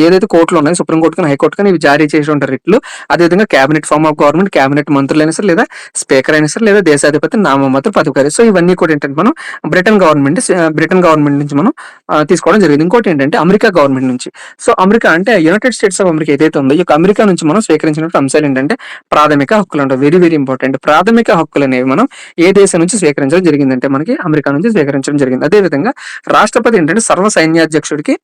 S1: ఏదైతే కోర్టులు ఉన్నాయి సుప్రీంకోర్టు కానీ హైకోర్టు కానీ ఇవి జారీ చేసి ఉంటారు రిట్లు అదేవిధంగా cabinet form of government cabinet మంత్రులు అయినా సరే లేదా స్పీకర్ అయినా సరే లేదా దేశాధిపతి నామమాత్ర పదవికారి సో ఇవన్నీ కూడా ఏంటంటే మనం బ్రిటన్ గవర్నమెంట్ బ్రిటన్ గవర్నమెంట్ నుంచి మనం తీసుకోవడం జరిగింది. ఇంకోటి ఏంటంటే అమెరికా గవర్నమెంట్ నుంచి. సో అమెరికా అంటే యునైటెడ్ స్టేట్స్ ఆఫ్ అమెరికా ఏదైతే ఉందో ఈ యొక్క అమెరికా నుంచి మనం స్వీకరించినటువంటి అంశాలు ఏంటంటే ప్రాథమిక హక్కులు ఉంటాయి. వెరీ వెరీ ఇంపార్టెంట్ ప్రాథమిక హక్కులు అనేవి మనం ఏ దేశం నుంచి స్వీకరించడం జరిగిందంటే మనకి అమెరికా నుంచి స్వీకరించడం జరిగింది. అదేవిధంగా రాష్ట్రపతి ఏంటంటే సర్వ సైన్యాధ్యక్షుడికి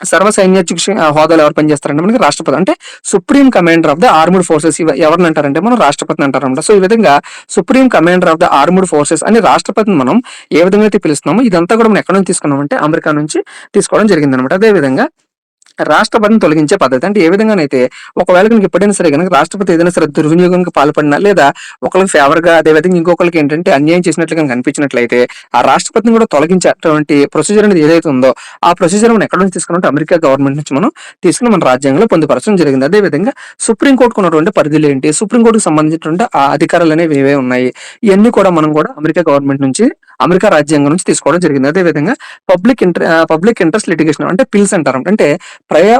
S1: సర్వ సైన్యాధ్యక్ష హోదాలు ఎవరు పనిచేస్తారంటే మనకి రాష్ట్రపతి. అంటే supreme commander of the armed forces ఎవరిని అంటారంటే మనం రాష్ట్రపతిని అంటారన్నమాట. సో ఈ విధంగా supreme commander of the armed forces అని రాష్ట్రపతిని మనం ఏ విధంగా అయితే పిలుస్తున్నామో ఇదంతా కూడా మనం ఎక్కడ నుంచి తీసుకున్నామంటే అమెరికా నుంచి తీసుకోవడం జరిగింది అనమాట అదేవిధంగా రాష్ట్రపతిని తొలగించే పద్ధతి. అంటే ఏ విధంగానైతే ఒకవేళ కనుక ఎప్పుడైనా సరే కనుక రాష్ట్రపతి ఏదైనా సరే దుర్వినియోగానికి పాల్పడినా లేదా ఒకరికి ఫేవర్గా అదేవిధంగా ఇంకొకరికి ఏంటంటే అన్యాయం చేసినట్లు కనుక కనిపించినట్లయితే ఆ రాష్ట్రపతిని కూడా తొలగించేటువంటి ప్రొసీజర్ అనేది ఏదైతే ఉందో ఆ ప్రొసీజర్ మనం ఎక్కడ నుంచి తీసుకున్నట్టు అమెరికా గవర్నమెంట్ నుంచి మనం తీసుకుని మన రాజ్యాంగంలో పొందుపరచడం జరిగింది. అదేవిధంగా సుప్రీంకోర్టుకు ఉన్నటువంటి పరిధులు ఏంటి? సుప్రీం కోర్టుకు సంబంధించినటువంటి ఆ అధికారాలు అనేవి ఏవే ఉన్నాయి? ఇవన్నీ కూడా మనం కూడా అమెరికా గవర్నమెంట్ నుంచి అమెరికా రాజ్యాంగం నుంచి తీసుకోవడం జరిగింది. అదేవిధంగా public inter public interest litigation అంటే పిల్స్ అంటారు. అంటే ప్రజా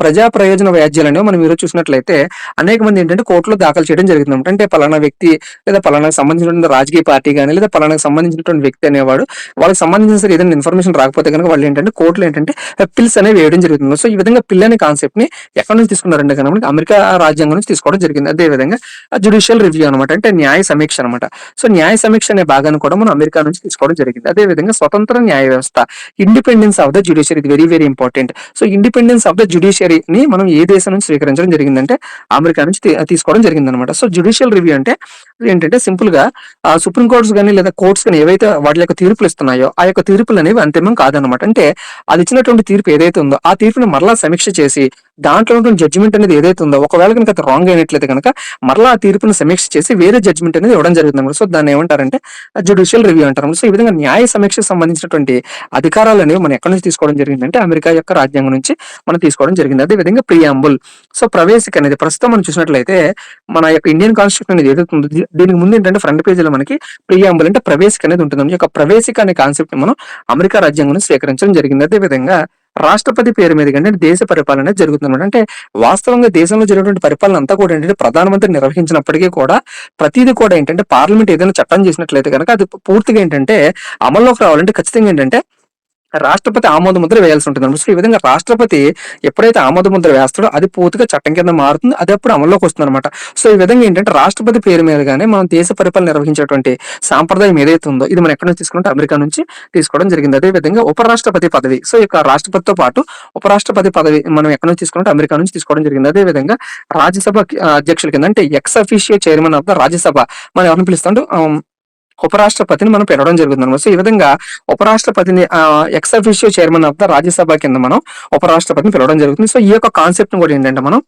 S1: ప్రజా ప్రయోజన వ్యాధ్యాలను మనం ఈరోజు చూసినట్లయితే అనేక మంది ఏంటంటే కోర్టులో దాఖలు చేయడం జరుగుతుంది అంటే పలానా వ్యక్తి లేదా పలానాకు సంబంధించినటువంటి రాజకీయ పార్టీ కానీ లేదా పలానాకు సంబంధించినటువంటి వ్యక్తి అనేవాడు వాళ్ళకి సంబంధించిన సరే ఏదైనా ఇన్ఫర్మేషన్ రాకపోతే కనుక వాళ్ళు ఏంటంటే కోర్టులు ఏంటంటే పిల్స్ అనేవి వేయడం జరుగుతుంది. సో ఈ విధంగా పిల్ అనే కాన్సెప్ట్ని ఎక్కడి నుంచి తీసుకున్నారంటే కనుక మనకి అమెరికా రాజ్యాంగం నుంచి తీసుకోవడం జరిగింది. అదే విధంగా జుడిషియల్ రివ్యూ అనమాట అంటే న్యాయ సమీక్ష అనమాట సో న్యాయ సమీక్ష అనే భాగాన్ని కూడా మనం అమెరికా నుంచి తీసుకోవడం జరిగింది. అదే విధంగా స్వతంత్ర న్యాయ వ్యవస్థ ఇండిపెండెన్స్ ఆఫ్ ద జుడిషియరీ ఇది very very important. So independence of the జుడిషియరీని మనం ఏ దేశం నుంచి స్వీకరించడం జరిగిందంటే అమెరికా నుంచి తీసుకోవడం జరిగింది అనమాట సో జుడిషియల్ రివ్యూ అంటే ఏంటంటే సింపుల్గా సుప్రీం కోర్ట్స్ కానీ లేదా కోర్ట్స్ కానీ ఏవైతే వాటి యొక్క తీర్పులు ఇస్తున్నాయో ఆ యొక్క తీర్పులు అనేవి అంతిమం కాదనమాట అంటే అది ఇచ్చినటువంటి తీర్పు ఏదైతే ఉందో ఆ తీర్పుని మరలా సమీక్ష చేసి దాంట్లో ఉన్నటువంటి జడ్జిమెంట్ అనేది ఏదైతే ఉందో ఒకవేళ కనుక అది రాంగ్ అయినట్లయితే కనుక మరలా ఆ తీర్పును సమీక్ష చేసి వేరే జడ్జిమెంట్ అనేది ఇవ్వడం జరుగుతుంది అనమాట సో దాన్ని ఏమంటారంటే జుడిషియల్ రివ్యూ అంటారు. సో ఈ విధంగా న్యాయ సమీక్షకు సంబంధించినటువంటి అధికారాలు అనేవి మనం ఎక్కడి నుంచి తీసుకోవడం జరిగిందంటే అమెరికా యొక్క రాజ్యాంగం నుంచి మనం తీసుకోవడం జరిగింది. అదే విధంగా ప్రియాంబుల్ సో ప్రవేశిక అనేది ప్రస్తుతం మనం చూసినట్లయితే మన యొక్క ఇండియన్ కాన్స్టిట్యూషన్ అనేది ఏదైతే దీనికి ముందు ఏంటంటే ఫ్రంట్ పేజీలో మనకి ప్రియాంబుల్ అంటే ప్రవేశిక అనేది ఉంటుంది. యొక్క ప్రవేశిక అనే కాన్సెప్ట్ మనం అమెరికా రాజ్యాంగం స్వీకరించడం జరిగింది. అదే విధంగా రాష్ట్రపతి పేరు మీద ఏంటంటే దేశ పరిపాలన అనేది జరుగుతుంది అనమాట అంటే వాస్తవంగా దేశంలో జరిగినటువంటి పరిపాలన అంతా కూడా ఏంటంటే ప్రధానమంత్రి నిర్వహించినప్పటికీ కూడా ప్రతిదీ కూడా ఏంటంటే పార్లమెంట్ ఏదైనా చట్టం చేసినట్లయితే కనుక అది పూర్తిగా ఏంటంటే అమల్లోకి రావాలంటే ఖచ్చితంగా ఏంటంటే రాష్ట్రపతి ఆమోద ముద్ర వేయాల్సి ఉంటుంది. అనమాట సో ఈ విధంగా రాష్ట్రపతి ఎప్పుడైతే ఆమోద ముద్ర వేస్తాడో అది పూర్తిగా చట్టం కింద మారుతుంది. అది అప్పుడు అమల్లోకి వస్తుంది అనమాట సో ఈ విధంగా ఏంటంటే రాష్ట్రపతి పేరు మీదగానే మనం దేశ పరిపాలన నిర్వహించేటువంటి సాంప్రదాయం ఏదైతే ఉందో ఇది మనం ఎక్కడ నుంచి తీసుకుంటే అమెరికా నుంచి తీసుకోవడం జరిగింది. అదే విధంగా ఉపరాష్ట్రపతి పదవి. సో ఇక రాష్ట్రపతితో పాటు ఉపరాష్ట్రపతి పదవి మనం ఎక్కడ నుంచి తీసుకుంటే అమెరికా నుంచి తీసుకోవడం జరిగింది. అదే విధంగా రాజ్యసభ అధ్యక్షుల కింద అంటే ex officio chairman of the Rajya Sabha మనం ఎవరిని పిలుస్తాం? ఉపరాష్ట్రపతిని మనం పెరగడం జరుగుతుంది అనమాట. సో ఈ విధంగా ఉపరాష్ట్రపతిని ex officio chairman of the Rajya Sabha కింద మనం ఉపరాష్ట్రపతిని పిలవడం జరుగుతుంది. సో ఈ యొక్క కాన్సెప్ట్ కూడా ఏంటంటే మనం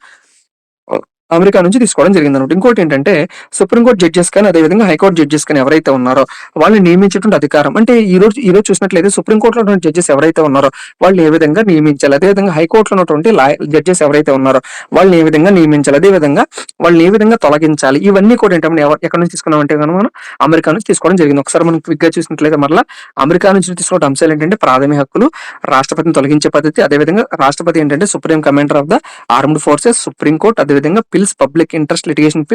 S1: అమెరికా నుంచి తీసుకోవడం జరిగింది అనమాట ఇంకోటి ఏంటంటే సుప్రీంకోర్టు జడ్జెస్ కానీ అదేవిధంగా హైకోర్టు జడ్జెస్ కానీ ఎవరైతే ఉన్నారో వాళ్ళని నియమించేటువంటి అధికారం. అంటే ఈ రోజు ఈ రోజు చూసినట్లయితే సుప్రీంకోర్టులో ఉన్నటువంటి జడ్జెస్ ఎవరైతే ఉన్నారో వాళ్ళని ఏ విధంగా నియమించాలి? అదేవిధంగా హైకోర్టులో ఉన్నటువంటి జడ్జెస్ ఎవరైతే ఉన్నారో వాళ్ళని ఏ విధంగా నియమించాలి? అదేవిధంగా వాళ్ళని ఏ విధంగా తొలగించాలి? ఇవన్నీ కూడా ఏంటంటే మనం ఎక్కడి నుంచి తీసుకున్నామంటే కనుక మనం అమెరికా నుంచి తీసుకోవడం జరిగింది. ఒకసారి మనం క్విక్గా చూసినట్లయితే మరలా అమెరికా నుంచి తీసుకున్న అంశాలు ఏంటంటే ప్రాథమిక హక్కులు రాష్ట్రపతిని తొలగించే పద్ధతి అదేవిధంగా రాష్ట్రపతి ఏంటంటే supreme commander of the armed forces supreme court అదేవిధంగా పిల్స్ పబ్లిక్ ఇంట్రెస్ట్ లిటిగేషన్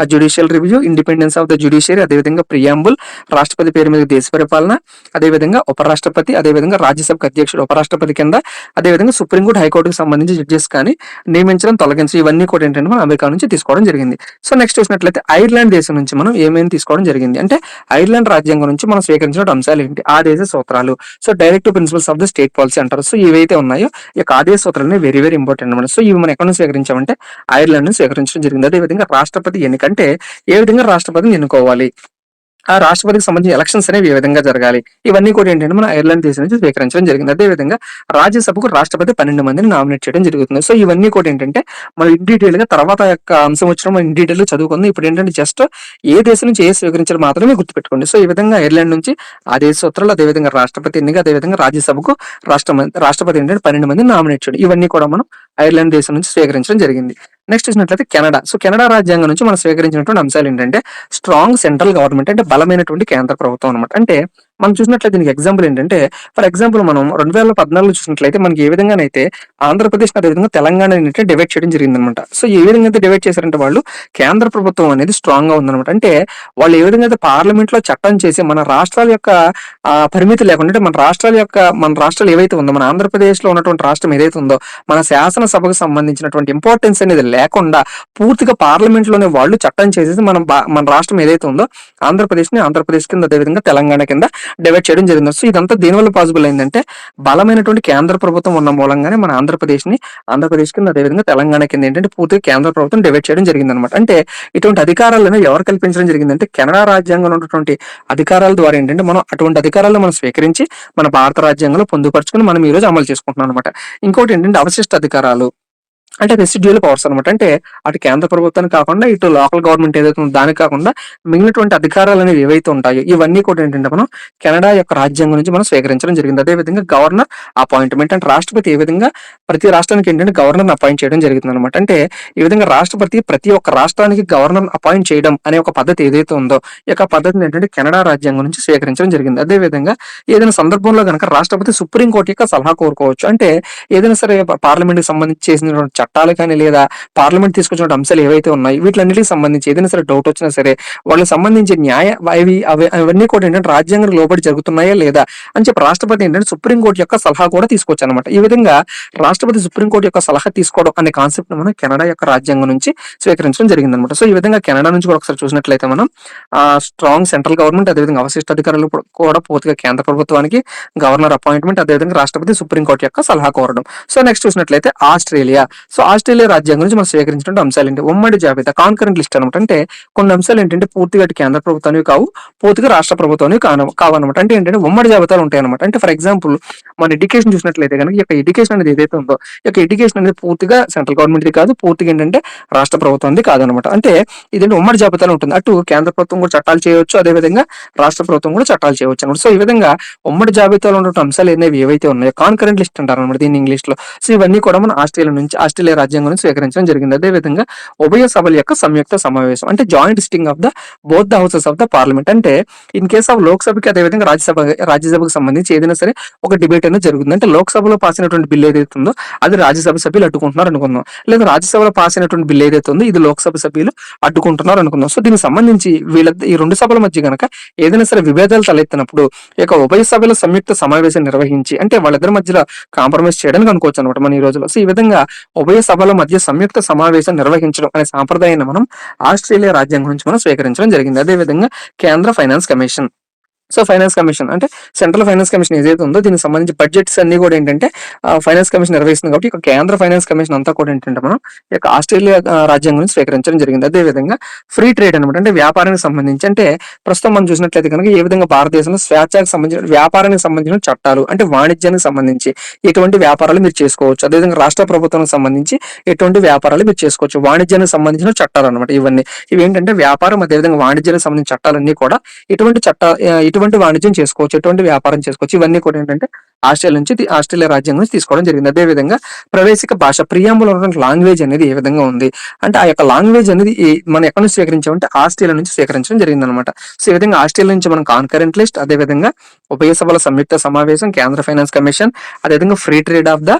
S1: ఆ judicial review independence of the judiciary అదేవిధంగా ప్రియాంబుల్ రాష్ట్రపతి పేరు మీద దేశ పరిపాలన అదేవిధంగా ఉపరాష్ట్రపతి అదేవిధంగా రాజ్యసభ అధ్యక్షుడు ఉపరాష్ట్రపతి కింద అదేవిధంగా సుప్రీంకోర్టు హైకోర్టుకు సంబంధించి జడ్జెస్ కానీ నియమించడం తొలగించడం ఇవన్నీ కూడా ఏంటంటే మనం అమెరికా నుంచి తీసుకోవడం జరిగింది. సో నెక్స్ట్ చూసినట్లయితే ఐర్లాండ్ దేశం నుంచి మనం ఏమేమి తీసుకోవడం జరిగింది? అంటే ఐర్లాండ్ రాజ్యాంగం నుంచి మనం స్వీకరించిన అంశాలు ఏంటి? ఆదేశ సూత్రాలు. So direct principles of the state policy అంటారు. సో ఇవైతే ఉన్నాయో ఈ యొక్క ఆదేశ సూత్రాలు వెరీ వెరీ ఇంపార్టెంట్ అనమాట సో ఇవి మనం ఎక్కడ నుంచి స్వీకరించామంటే ఐర్లాండ్ నుంచి స్వీకరించడం జరిగింది. అదే విధంగా రాష్ట్రపతి ఎన్నికంటే ఏ విధంగా రాష్ట్రపతిని ఎన్నుకోవాలి? ఆ రాష్ట్రపతికి సంబంధించిన ఎలక్షన్స్ అనేవి ఏ విధంగా జరగాలి? ఇవన్నీ కూడా ఏంటంటే మన ఐర్లాండ్ దేశం నుంచి స్వీకరించడం జరిగింది. అదే విధంగా రాజ్యసభకు రాష్ట్రపతి పన్నెండు మందిని నామినేట్ చేయడం జరుగుతుంది. సో ఇవన్నీ కూడా ఏంటంటే మనం ఇన్ డీటెయిల్గా తర్వాత యొక్క అంశం వచ్చిన మనం ఇన్ డీటెయిల్ చదువుకుందాం. ఇప్పుడు ఏంటంటే జస్ట్ ఏ దేశం నుంచి ఏ స్వీకరించాలి మాత్రమే గుర్తుపెట్టుకోండి. సో ఈ విధంగా ఐర్లాండ్ నుంచి ఆ దేశ సూత్రాలు అదే విధంగా రాష్ట్రపతి ఎన్నిక అదే విధంగా రాజ్యసభకు రాష్ట్ర రాష్ట్రపతి ఏంటంటే పన్నెండు మందిని నామినేట్ చేయడం. ఇవన్నీ కూడా మనం ఐర్లాండ్ దేశం నుంచి స్వీకరించడం జరిగింది. నెక్స్ట్ చూసినట్లయితే కెనడా. సో కెనడా రాజ్యాంగం నుంచి మనం స్వీకరించినటువంటి అంశాలు ఏంటంటే స్ట్రాంగ్ సెంట్రల్ గవర్నమెంట్ అంటే బలమైనటువంటి కేంద్ర ప్రభుత్వం అనమాట అంటే మనం చూసినట్లయితే దీనికి ఎగ్జాంపుల్ ఏంటంటే ఫర్ ఎగ్జాంపుల్ మనం రెండు వేల పద్నాలుగులో చూసినట్లయితే మనకి ఏ విధంగానైతే ఆంధ్రప్రదేశ్ అదేవిధంగా తెలంగాణ అయితే డివైడ్ చేయడం జరిగిందనమాట. సో ఏ విధంగా అయితే డివైడ్ చేశారంటే వాళ్ళు కేంద్ర ప్రభుత్వం అనేది స్ట్రాంగ్గా ఉందన్నమాట అంటే వాళ్ళు ఏ విధంగా అయితే పార్లమెంట్లో చట్టం చేసి మన రాష్ట్రాల యొక్క పరిమితి లేకుండా మన రాష్ట్రాల యొక్క మన రాష్ట్రాలు ఏవైతే ఉందో మన ఆంధ్రప్రదేశ్లో ఉన్నటువంటి రాష్ట్రం ఏదైతే ఉందో మన శాసనసభకు సంబంధించినటువంటి ఇంపార్టెన్స్ అనేది లేకుండా పూర్తిగా పార్లమెంట్లోనే వాళ్ళు చట్టం చేసేసి మనం మన రాష్ట్రం ఏదైతే ఉందో ఆంధ్రప్రదేశ్ని ఆంధ్రప్రదేశ్ కింద అదేవిధంగా తెలంగాణ కింద డివైడ్ చేయడం జరిగింది. సో ఇదంతా దేనివల్ల పాసిబుల్ అయిందంటే బలమైనటువంటి కేంద్ర ప్రభుత్వం ఉన్న మూలంగానే మన ఆంధ్రప్రదేశ్ని ఆంధ్రప్రదేశ్ కింద అదేవిధంగా తెలంగాణ కింద ఏంటంటే పూర్తిగా కేంద్ర ప్రభుత్వం డివైడ్ చేయడం జరిగింది అనమాట అంటే ఇటువంటి అధికారాలను ఎవరు కల్పించడం జరిగిందంటే కెనడా రాజ్యాంగంలో ఉన్నటువంటి అధికారాల ద్వారా ఏంటంటే మనం అటువంటి అధికారాలను మనం స్వీకరించి మన భారత రాజ్యాంగంలో పొందుపరుచుకుని మనం ఈ రోజు అమలు చేసుకుంటున్నాం అనమాట ఇంకోటి ఏంటంటే అవశిష్ట అధికారాలు అంటే రెసిడ్యూల్ పవర్స్ అనమాట అంటే అటు కేంద్ర ప్రభుత్వానికి కాకుండా ఇటు లోకల్ గవర్నమెంట్ ఏదైతే ఉందో దానికి కాకుండా మిగిలినటువంటి అధికారాలు అనేవి ఏవైతే ఉంటాయో ఇవన్నీ కూడా ఏంటంటే మనం కెనడా యొక్క రాజ్యాంగం నుంచి మనం స్వీకరించడం జరిగింది. అదే విధంగా గవర్నర్ అపాయింట్మెంట్ అంటే రాష్ట్రపతి ఏ విధంగా ప్రతి రాష్ట్రానికి ఏంటంటే గవర్నర్ అపాయింట్ చేయడం జరుగుతుంది అనమాట అంటే ఈ విధంగా రాష్ట్రపతి ప్రతి ఒక్క రాష్ట్రానికి గవర్నర్ అపాయింట్ చేయడం అనే ఒక పద్ధతి ఏదైతే ఉందో ఈ యొక్క పద్ధతిని ఏంటంటే కెనడా రాజ్యాంగం నుంచి స్వీకరించడం జరిగింది. అదే విధంగా ఏదైనా సందర్భంలో కనుక రాష్ట్రపతి సుప్రీం కోర్టు యొక్క సలహా కోరుకోవచ్చు. అంటే ఏదైనా సరే పార్లమెంట్కి సంబంధించి చేసినటువంటి చట్టాలు కానీ లేదా పార్లమెంట్ తీసుకొచ్చిన అంశాలు ఏవైతే ఉన్నాయి వీటిలన్నిటికి సంబంధించి ఏదైనా సరే డౌట్ వచ్చినా సరే వాళ్ళకి సంబంధించి న్యాయ అవి అవి అవన్నీ కూడా ఏంటంటే రాజ్యాంగం లోబడి జరుగుతున్నాయా లేదా అని చెప్పి రాష్ట్రపతి ఏంటంటే సుప్రీంకోర్టు యొక్క సలహా కూడా తీసుకోవచ్చు అనమాట ఈ విధంగా రాష్ట్రపతి సుప్రీంకోర్టు యొక్క సలహా తీసుకోవడం అనే కాన్సెప్ట్ మనం కెనడా యొక్క రాజ్యాంగం నుంచి స్వీకరించడం జరిగింది అనమాట సో ఈ విధంగా కెనడా నుంచి కూడా ఒకసారి చూసినట్లయితే మనం ఆ స్ట్రాంగ్ సెంట్రల్ గవర్నమెంట్ అదేవిధంగా అవశిష్ట అధికారులు కూడా- పూర్తిగా కేంద్ర ప్రభుత్వానికి గవర్నర్ అపాయింట్మెంట్ అదేవిధంగా రాష్ట్రపతి సుప్రీంకోర్టు యొక్క సలహా కోరడం. సో నెక్స్ట్ చూసినట్లయితే ఆస్ట్రేలియా. సో ఆస్ట్రేలియా రాజ్యాంగం నుంచి మనం సేకరించినటువంటి అంశాలు ఏంటి? ఉమ్మడి జాబితా కాన్కరెంట్ లిస్ట్ అనమాట అంటే కొన్ని అంశాలు ఏంటంటే పూర్తిగా అటు కేంద్ర ప్రభుత్వానికి కావు పూర్తిగా రాష్ట్ర ప్రభుత్వానికి కాను కావన్నమాట. అంటే ఏంటంటే ఉమ్మడి జాబితాలు ఉంటాయి అనమాట అంటే ఫర్ ఎగ్జాంపుల్ మన ఎడ్యుకేషన్ చూసినట్లయితే కనుక ఈ యొక్క ఎడ్యుకేషన్ అనేది ఏదైతే ఉందో ఈ యొక్క ఎడ్యుకేషన్ అనేది పూర్తిగా సెంట్రల్ గవర్నమెంట్ది కాదు పూర్తిగా ఏంటంటే రాష్ట్ర ప్రభుత్వంది కాదనమాట అంటే ఇదేంటి ఉమ్మడి జాబితాలో ఉంటుంది. అటు కేంద్ర ప్రభుత్వం కూడా చట్టాలు చేయవచ్చు అదే విధంగా రాష్ట్ర ప్రభుత్వం కూడా చట్టాలు చేయవచ్చు అనమాట సో ఈ విధంగా ఉమ్మడి జాబితాలో ఉన్న అంశాలు అనేవి ఏవైతే ఉన్నాయో కాన్కరెంట్ లిస్ట్ అంటారు అనమాట దీన్ని ఇంగ్లీష్లో. సో ఇవన్నీ కూడా మన ఆస్ట్రేలియా నుంచి ఆస్ట్రేలియా ఆస్ట్రేలియా రాజ్యాంగం స్వీకరించడం జరిగింది. అదేవిధంగా ఉభయ సభల యొక్క సంయుక్త సమావేశం అంటే joint sitting of the both the houses of the parliament. అంటే ఇన్ కేస్ ఆఫ్ లోక్సభకి అదేవిధంగా రాజ్యసభ రాజ్యసభకు సంబంధించి ఏదైనా సరే ఒక డిబేట్ అనేది జరుగుతుంది. అంటే లోక్సభలో పాస్ అయినటువంటి బిల్ ఏదైతే ఉందో అది రాజ్యసభ సభ్యులు అడ్డుకుంటున్నారు అనుకుందాం. లేదా రాజ్యసభలో పాస్ అయినటువంటి బిల్ ఏదైతే ఉందో ఇది లోక్సభ సభ్యులు అడ్డుకుంటున్నారు అనుకుందాం. సో దీనికి సంబంధించి వీళ్ళ ఈ రెండు సభల మధ్య కనుక ఏదైనా సరే విభేదాలు తలెత్తినప్పుడు ఇక ఉభయ సభల సంయుక్త సమావేశం నిర్వహించి అంటే వాళ్ళిద్దరి మధ్యలో కాంప్రమైజ్ చేయడానికి అనుకోవచ్చు అనమాట మన ఈ రోజులో సో ఈ విధంగా ఉభయ సభల మధ్య సంయుక్త సమావేశం నిర్వహించడం అనే సాంప్రదాయాన్ని మనం ఆస్ట్రేలియా రాజ్యాంగం నుంచి మనం స్వీకరించడం జరిగింది. అదే విధంగా కేంద్ర finance commission. So finance commission అంటే సెంట్రల్ ఫైనాన్స్ కమిషన్ ఏదైతే ఉందో దీనికి సంబంధించి బడ్జెట్స్ అన్ని కూడా ఏంటంటే ఫైనాన్స్ కమిషన్ నిర్వహిస్తుంది కాబట్టి ఇక కేంద్ర ఫైనాన్స్ కమిషన్ అంతా కూడా ఏంటంటే మనం ఇక ఆస్ట్రేలియా ఆ, రాజ్యాంగం నుంచి స్వీకరించడం జరిగింది. అదే విధంగా ఫ్రీ ట్రేడ్ అనమాట అంటే వ్యాపారానికి సంబంధించి అంటే ప్రస్తుతం మనం చూసినట్లయితే కనుక ఏ విధంగా భారతదేశంలో స్వేచ్ఛకు సంబంధించిన వ్యాపారానికి సంబంధించిన చట్టాలు అంటే వాణిజ్యానికి సంబంధించి ఎటువంటి వ్యాపారాలు మీరు చేసుకోవచ్చు. అదేవిధంగా రాష్ట్ర ప్రభుత్వానికి సంబంధించి ఎటువంటి వ్యాపారాలు మీరు చేసుకోవచ్చు. వాణిజ్యానికి సంబంధించిన చట్టాలు అనమాట ఇవన్నీ. ఇవి ఏంటంటే వ్యాపారం అదేవిధంగా వాణిజ్యానికి సంబంధించిన చట్టాలన్నీ కూడా ఇటువంటి చట్ట ఎటువంటి వాణిజ్యం చేసుకోవచ్చు ఎటువంటి వ్యాపారం చేసుకోవచ్చు. ఇవన్నీ కూడా ఏంటంటే ఆస్ట్రేలియా నుంచి ఆస్ట్రేలియా రాజ్యాంగం నుంచి తీసుకోవడం జరిగింది. అదే విధంగా ప్రవేశిక భాష ప్రియాంబుల్ ఉన్నటువంటి లాంగ్వేజ్ అనేది ఏ విధంగా ఉంది? అంటే ఆ యొక్క లాంగ్వేజ్ అనేది మనం ఎక్కడి నుంచి స్వీకరించామంటే ఆస్ట్రేలియా నుంచి స్వీకరించడం జరిగింది అనమాట సో ఈ విధంగా ఆస్ట్రేలియా నుంచి మనం కాన్కరెంట్ లిస్ట్ అదే విధంగా ఉభయ సభల సంయుక్త సమావేశం కేంద్ర ఫైనాన్స్ కమిషన్ అదేవిధంగా free trade of the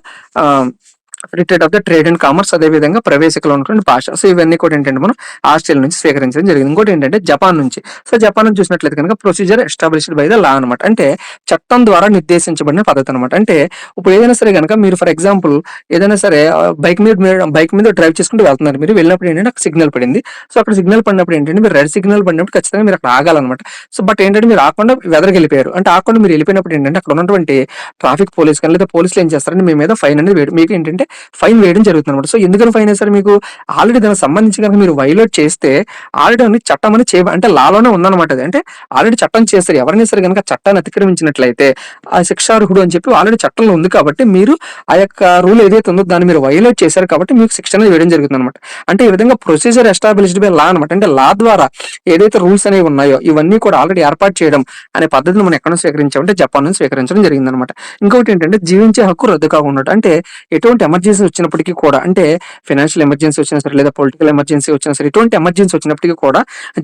S1: free of the trade and commerce అదే విధంగా ప్రవేశికలో ఉన్నటువంటి భాష. సో ఇవన్నీ కూడా ఏంటంటే మనం ఆస్ట్రేలియా నుంచి స్వీకరించడం జరిగింది. ఇంకోటి ఏంటంటే జపాన్ నుంచి. సో జపాన్ నుంచి చూసినట్లయితే కనుక procedure established by the law అనమాట అంటే చట్టం ద్వారా నిర్దేశించబడిన పద్ధతి అనమాట అంటే ఇప్పుడు ఏదైనా సరే కనుక మీరు ఫర్ ఎగ్జాంపుల్ ఏదైనా సరే బైక్ మీద బైక్ మీద డ్రైవ్ చేసుకుంటూ వెళ్తున్నారు. మీరు వెళ్ళినప్పుడు ఏంటంటే సిగ్నల్ పడింది. సో అక్కడ సిగ్నల్ పడినప్పుడు ఏంటంటే మీరు రెడ్ సిగ్నల్ పడినప్పుడు ఖచ్చితంగా మీరు అక్కడ ఆగాలన్నమాట. సో బట్ ఏంటంటే మీరు ఆకుండా వెదరికి వెళ్ళిపోయారు. అంటే ఆకుండా మీరు వెళ్ళిపోయినప్పుడు ఏంటంటే అక్కడ ఉన్నటువంటి ట్రాఫిక్ పోలీస్ కానీ లేదా పోలీసులు ఏం చేస్తారంటే మీ మీద ఫైన్ అనేది మీకు ఏంటంటే ఫైన్ వేయడం జరుగుతుంది అనమాట సో ఎందుకని ఫైన్ వేస్తారు మీకు? ఆల్రెడీ దానికి సంబంధించి కనుక మీరు వైలేట్ చేస్తే ఆల్రెడీ అని చట్టం అని చేయ అంటే లాలోనే ఉందన్నమాట అది. అంటే ఆల్రెడీ చట్టం చేస్తారు ఎవరైనా సరే కనుక చట్టాన్ని అతిక్రమించినట్లయితే ఆ శిక్షార్హుడు అని చెప్పి ఆల్రెడీ చట్టంలో ఉంది కాబట్టి మీరు ఆ యొక్క రూల్ ఏదైతే ఉందో దాన్ని మీరు వైలేట్ చేశారు కాబట్టి మీకు శిక్ష అనేది వేయడం జరుగుతుంది అనమాట అంటే ఈ విధంగా ప్రొసీజర్ ఎస్టాబ్లిష్డ్ బై లా అనమాట అంటే లా ద్వారా ఏదైతే రూల్స్ అనేవి ఉన్నాయో ఇవన్నీ కూడా ఆల్రెడీ ఏర్పాటు చేయడం అనే పద్ధతిని మనం ఎక్కడ స్వీకరించామంటే జపాన్ నుంచి స్వీకరించడం జరిగింది అనమాట ఇంకొకటి ఏంటంటే జీవించే హక్కు రద్దు కాకుండా అంటే ఎటువంటి ఎమర్జెన్సీ వచ్చినప్పటికీ కూడా అంటే ఫైనాన్షియల్ ఎమర్జెన్సీ వచ్చినా సరే లేదా పొలిటికల్ ఎమర్జెన్సీ వచ్చినా సరే ఇటువంటి ఎమర్జెన్సీ వచ్చినప్పటికీ కూడా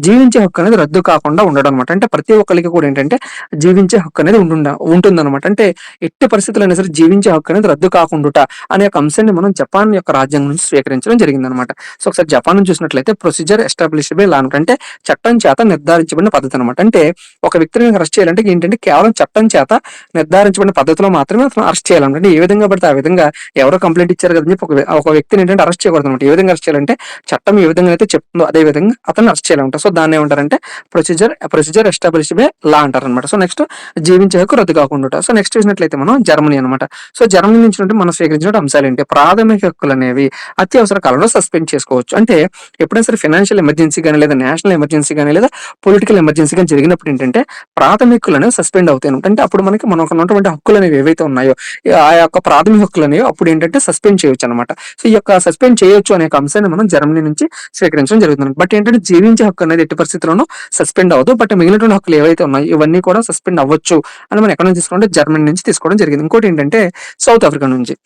S1: జీవించే హక్కు అనేది రద్దు కాకుండా ఉండడం అనమాట అంటే ప్రతి ఒక్కరికి కూడా ఏంటంటే జీవించే హక్కు అనేది ఉంటుండ ఉంటుందన్నమాట. అంటే ఎట్టి పరిస్థితులైనా సరే జీవించే హక్కు అనేది రద్దు కాకుండా అనే ఒక అంశాన్ని మనం జపాన్ యొక్క రాజ్యాంగం నుంచి స్వీకరించడం జరిగిందనమాట సో ఒకసారి జపాన్ నుంచి చూసినట్లయితే ప్రొసీజర్ ఎస్టాబ్లిష్ బై లా అంటే చట్టం చేత నిర్ధారించబడిన పద్ధతి అనమాట అంటే ఒక వ్యక్తిని అరెస్ట్ చేయాలంటే ఏంటంటే కేవలం చట్టం చేత నిర్ధారించబడిన పద్ధతిలో మాత్రమే అతను అరెస్ట్ చేయాలన్నమాట. అంటే ఏ విధంగా పడితే ఆ విధంగా ఎవరో కంప్లైంట్ ఇచ్చారు కదా చెప్పి ఒక వ్యక్తిని ఏంటంటే అరెస్ట్ చేయకూడదు అనమాట ఏ విధంగా అరెస్ట్ చేయాలంటే చట్టం ఏ విధంగా అయితే చెప్తుందో అదే విధంగా అతను అరెస్ట్ చేయాలంట. సో దాన్ని ఏమంటారంటే procedure procedure establish by law అంటారు అనమాట సో నెక్స్ట్ జీవించే హక్కు రద్దు కాకుండా సో నెక్స్ట్ చూసినట్లయితే మనం జర్మనీ అనమాట సో జర్మనీ నుంచి మనం స్వీకరించిన అంశాలు ఏంటి? ప్రాథమిక హక్కులు అనేవి అత్యవసర కాలంలో సస్పెండ్ చేసుకోవచ్చు. అంటే ఎప్పుడైనా సరే ఫైనాన్షియల్ ఎమర్జెన్సీ కానీ లేదా నేషనల్ ఎమర్జెన్సీ కానీ లేదా పొలిటికల్ ఎమర్జెన్సీ కానీ జరిగినప్పుడు ఏంటంటే ప్రాథమిక హక్కులు అనేవి సస్పెండ్ అవుతాయి అంటే అప్పుడు మనకి మనకు ఉన్నటువంటి హక్కులు అనేవి ఏవైతే ఉన్నాయో ఆ యొక్క ప్రాథమిక హక్కులు అనేవి అప్పుడు ఏంటంటే సస్పెండ్ చేయొచ్చు అనమాట సో ఈ యొక్క సస్పెండ్ చేయొచ్చు అనే ఒక అంశాన్ని మనం జర్మనీ నుంచి స్వీకరించడం జరుగుతుంది. బట్ ఏంటంటే జీవించే హక్కు అనేది ఎట్టి పరిస్థితుల్లోనూ సస్పెండ్ అవ్వదు. బట్ మిగిలినటువంటి హక్కులు ఏవైతే ఉన్నాయో ఇవన్నీ కూడా సస్పెండ్ అవ్వచ్చు అని మనం ఎక్కడ నుంచి తీసుకుంటే జర్మనీ నుంచి తీసుకోవడం జరిగింది. ఇంకోటి ఏంటంటే సౌత్ ఆఫ్రికా నుంచి.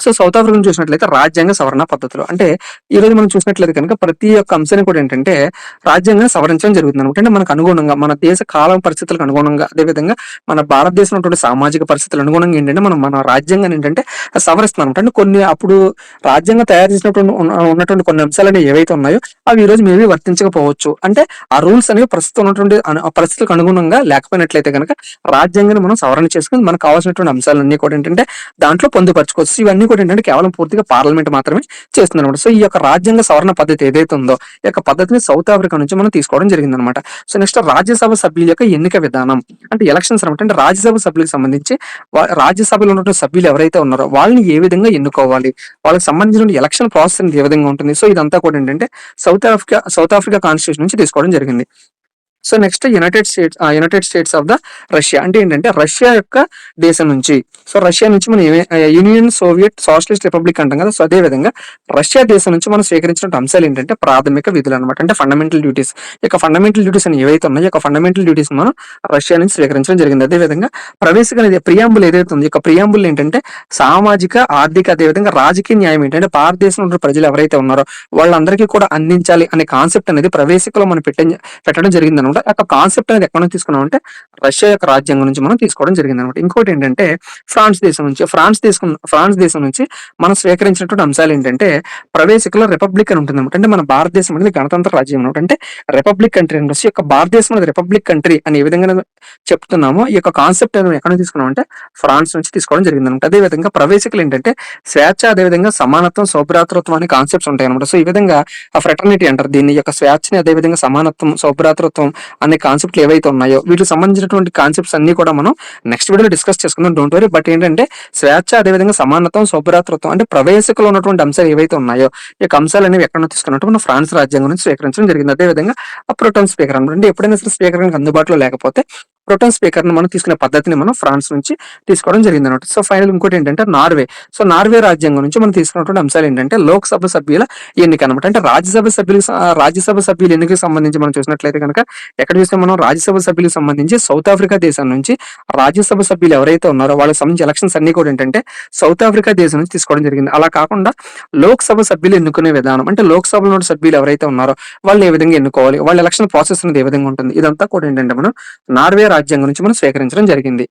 S1: సో సౌత్ ఆఫ్రికా చూసినట్లయితే రాజ్యాంగ సవరణ పద్ధతులు. అంటే ఈ రోజు మనం చూసినట్లయితే కనుక ప్రతి ఒక్క అంశాన్ని కూడా ఏంటంటే రాజ్యాంగం సవరించడం జరుగుతుంది అనమాట అంటే మనకు అనుగుణంగా మన దేశ కాలం పరిస్థితులకు అనుగుణంగా అదేవిధంగా మన భారతదేశం ఉన్నటువంటి సామాజిక పరిస్థితులు అనుగుణంగా ఏంటంటే మనం మన రాజ్యాంగాన్ని ఏంటంటే సవరిస్తున్నాం అనమాట అంటే కొన్ని అప్పుడు రాజ్యాంగం తయారు చేసినటువంటి ఉన్నటువంటి కొన్ని అంశాలు అనేవి ఏవైతే ఉన్నాయో అవి ఈ రోజు మేబీ వర్తించకపోవచ్చు. అంటే ఆ రూల్స్ అనేవి ప్రస్తుతం ఉన్నటువంటి అను- ఆ పరిస్థితులకు అనుగుణంగా లేకపోయినట్లయితే కనుక రాజ్యాంగాన్ని మనం సవరణ చేసుకుని మనకు కావాల్సినటువంటి అంశాలన్నీ కూడా ఏంటంటే దాంట్లో పొందుపరచుకోవచ్చు. ఇవన్నీ ఇంకోటి ఏంటంటే కేవలం పూర్తిగా పార్లమెంట్ మాత్రమే చేస్తుంది అనమాట సో ఈ యొక్క రాజ్యాంగ సవరణ పద్ధతి ఏదైతే ఉందో ఈ యొక్క పద్ధతిని సౌత్ ఆఫ్రికా నుంచి మనం తీసుకోవడం జరిగింది అనమాట సో నెక్స్ట్ రాజ్యసభ సభ్యుల యొక్క ఎన్నిక విధానం అంటే ఎలక్షన్స్ అనమాట అంటే రాజ్యసభ సభ్యులకు సంబంధించి రాజ్యసభలో ఉన్న సభ్యులు ఎవరైతే ఉన్నారో వాళ్ళని ఏ విధంగా ఎన్నుకోవాలి? వాళ్ళకి సంబంధించిన ఎలక్షన్ ప్రాసెస్ అనేది ఏ విధంగా ఉంటుంది? సో ఇదంతా కూడా ఏంటంటే South Africa South Africa constitution నుంచి తీసుకోవడం జరిగింది. So next United States United States of the Russia. అంటే ఏంటంటే రష్యా యొక్క దేశం నుంచి సో రష్యా నుంచి మనం యూనియన్ సోవియట్ సోషలిస్ట్ రిపబ్లిక్ అంటాం కదా సో అదే విధంగా రష్యా దేశం నుంచి మనం స్వీకరించిన అంశాలు ఏంటంటే ప్రాథమిక విధులు అనమాట అంటే ఫండమెంటల్ డ్యూటీస్ యొక్క ఫండమెంటల్ డ్యూటీస్ అని ఏవైతే ఉన్నాయో యొక్క ఫండమెంటల్ డ్యూటీస్ మనం రష్యా నుంచి స్వీకరించడం జరిగింది. అదే విధంగా ప్రవేశిక ప్రియాంబుల్ ఏదైతే ఉంది యొక్క ప్రియాంబుల్ ఏంటంటే సామాజిక ఆర్థిక అదే విధంగా రాజకీయ న్యాయం ఏంటంటే భారతదేశంలో ఉన్న ప్రజలు ఎవరైతే ఉన్నారో వాళ్ళందరికీ కూడా అందించాలి అనే కాన్సెప్ట్ అనేది ప్రవేశికలో మనం పెట్టడం జరిగింది అనమాట యొక్క కాన్సెప్ట్ అనేది ఎక్కడ నుంచి తీసుకున్నాం అంటే రష్యా యొక్క రాజ్యాంగం నుంచి మనం తీసుకోవడం జరిగింది అనమాట ఇంకోటి ఏంటంటే ఫ్రాన్స్ దేశం నుంచి ఫ్రాన్స్ దేశం ఫ్రాన్స్ దేశం నుంచి మనం స్వీకరించినటువంటి అంశాలు ఏంటంటే ప్రవేశికలో రిపబ్లిక్ అని ఉంటుంది అనమాట అంటే మన భారతదేశం అనేది గణతంత్ర రాజ్యం అనమాట అంటే రిపబ్లిక్ కంట్రీ అని సో యొక్క భారతదేశం అనేది రిపబ్లిక్ కంట్రీ అని ఏ విధంగా చెప్తున్నామో ఈ యొక్క కాన్సెప్ట్ అనేది ఎక్కడ నుంచి తీసుకున్నాం అంటే ఫ్రాన్స్ నుంచి తీసుకోవడం జరిగింది అనమాట అదే విధంగా ప్రవేశికలు ఏంటంటే స్వేచ్ఛ అదే విధంగా సమానత్వం సౌభ్రాతృత్వం అనే కాన్సెప్ట్స్ ఉంటాయి అనమాట సో ఈ విధంగా ఆ ఫ్రెటర్నిటీ అంటారు. దీన్ని యొక్క స్వేచ్ఛని అదే విధంగా సమానత్వం సౌభ్రాతృత్వం అనే కాన్సెప్ట్లు ఏవైతే ఉన్నాయో వీటికి సంబంధించినటువంటి కాన్సెప్ట్స్ అన్ని కూడా మనం నెక్స్ట్ వీడియోలో డిస్కస్ చేసుకుందాం. డోంట్ వరీ బట్ ఏంటంటే స్వేచ్ఛ అదే విధంగా సమానత్వం శుభ్రాతృత్వం అంటే ప్రవేశికలో ఉన్నటువంటి అంశాలు ఏవైతే ఉన్నాయో ఈ యొక్క అంశాలు అనేవి ఎక్కడ నుంచి తీసుకున్నట్టు మనం ఫ్రాన్స్ రాజ్యాంగం నుంచి స్వీకరించడం జరిగింది. అదే విధంగా స్పీకర్ అనమాట. అంటే ఎప్పుడైనా సరే స్పీకర్ అందుబాటులో లేకపోతే ప్రోటోన్ స్పీకర్ని మనం తీసుకునే పద్ధతిని మనం ఫ్రాన్స్ నుంచి తీసుకోవడం జరిగింది అనమాట సో ఫైనల్ ఇంకోటి ఏంటంటే నార్వే. సో నార్వే రాజ్యాంగం నుంచి మనం తీసుకున్నటువంటి అంశాలు ఏంటంటే లోక్సభ సభ్యుల ఎన్నిక అనమాట అంటే రాజ్యసభ సభ్యులు రాజ్యసభ సభ్యుల ఎన్నికకు సంబంధించి మనం చూసినట్లయితే కనుక ఎక్కడ చూస్తే మనం రాజ్యసభ సభ్యులకు సంబంధించి సౌత్ ఆఫ్రికా దేశం నుంచి రాజ్యసభ సభ్యులు ఎవరైతే ఉన్నారో వాళ్ళకి సంబంధించి ఎలక్షన్స్ అన్ని కూడా ఏంటంటే సౌత్ ఆఫ్రికా దేశం నుంచి తీసుకోవడం జరిగింది. అలా కాకుండా లోక్సభ సభ్యులు ఎన్నుకునే విధానం అంటే లోక్సభలో సభ్యులు ఎవరైతే ఉన్నారో వాళ్ళని ఏ విధంగా ఎన్నుకోవాలి వాళ్ళ ఎలక్షన్ ప్రాసెస్ అనేది ఏ విధంగా ఉంటుంది ఇదంతా కూడా ఏంటంటే మనం నార్వే రాజ్యాంగం నుంచి మనం స్వీకరించడం జరిగింది.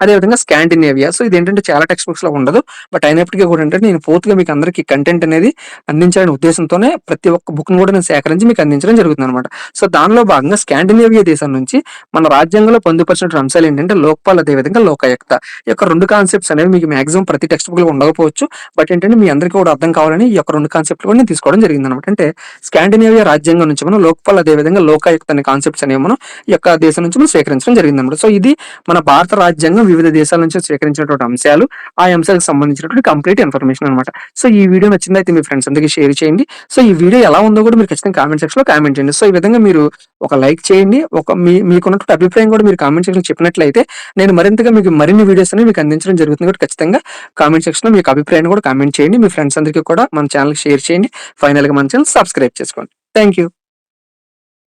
S1: అదేవిధంగా స్కాండినేవియా. సో ఇది ఏంటంటే చాలా టెక్స్ట్ బుక్స్లో ఉండదు. బట్ అయినప్పటికీ కూడా ఏంటంటే నేను పూర్తిగా మీకు అందరికి కంటెంట్ అనేది అందించాలనే ఉద్దేశంతోనే ప్రతి ఒక్క బుక్ను కూడా నేను సేకరించి మీకు అందించడం జరుగుతుంది అనమాట సో దానిలో భాగంగా స్కాండినేవియా దేశం నుంచి మన రాజ్యాంగంలో పొందుపరిచిన అంశాలు ఏంటంటే లోక్పాల్ అదేవిధంగా లోకాయుక్త. ఈ యొక్క రెండు కాన్సెప్ట్స్ అనేవి మీకు మాక్సిమం ప్రతి టెక్స్ట్ బుక్లో ఉండకపోవచ్చు. బట్ ఏంటంటే మీ అందరికీ కూడా అర్థం కావాలని ఈ యొక్క రెండు కాన్సెప్ట్లు కూడా నేను తీసుకోవడం జరిగింది అనమాట అంటే స్కాండినేవియా రాజ్యాంగం నుంచి మనం లోక్పాల్ అదేవిధంగా లోకాయుక్త అనే కాన్సెప్ట్స్ అనేవి మనం ఈ యొక్క దేశం నుంచి మనం సేకరించడం జరిగింది అనమాట సో ఇది మన భారత రాజ్యాంగం వివిధ దేశాల నుంచి స్వీకరించినటువంటి అంశాలు ఆ అంశాలకు సంబంధించినటువంటి కంప్లీట్ ఇన్ఫర్మేషన్ అనమాట సో ఈ వీడియో నచ్చిందైతే మీ ఫ్రెండ్స్ అందరికీ షేర్ చేయండి. సో ఈ వీడియో ఎలా ఉందో కూడా మీరు ఖచ్చితంగా కామెంట్ సెక్షన్లో కామెంట్ చేయండి. సో ఈ విధంగా మీరు ఒక లైక్ చేయండి. ఒక మీ మీకున్నటువంటి అభిప్రాయం కూడా మీరు కామెంట్ సెక్షన్ చెప్పినట్లయితే నేను మరింతగా మీకు మరిన్ని వీడియోస్ అనేవి మీకు అందించడం జరుగుతుంది కాబట్టి ఖచ్చితంగా కామెంట్ సెక్షన్లో మీకు అభిప్రాయాన్ని కూడా కామెంట్ చేయండి. మీ ఫ్రెండ్స్ అందరికీ కూడా మన ఛానల్ షేర్ చేయండి. ఫైనల్గా మన ఛానల్ సబ్స్క్రైబ్ చేసుకోండి. Thank you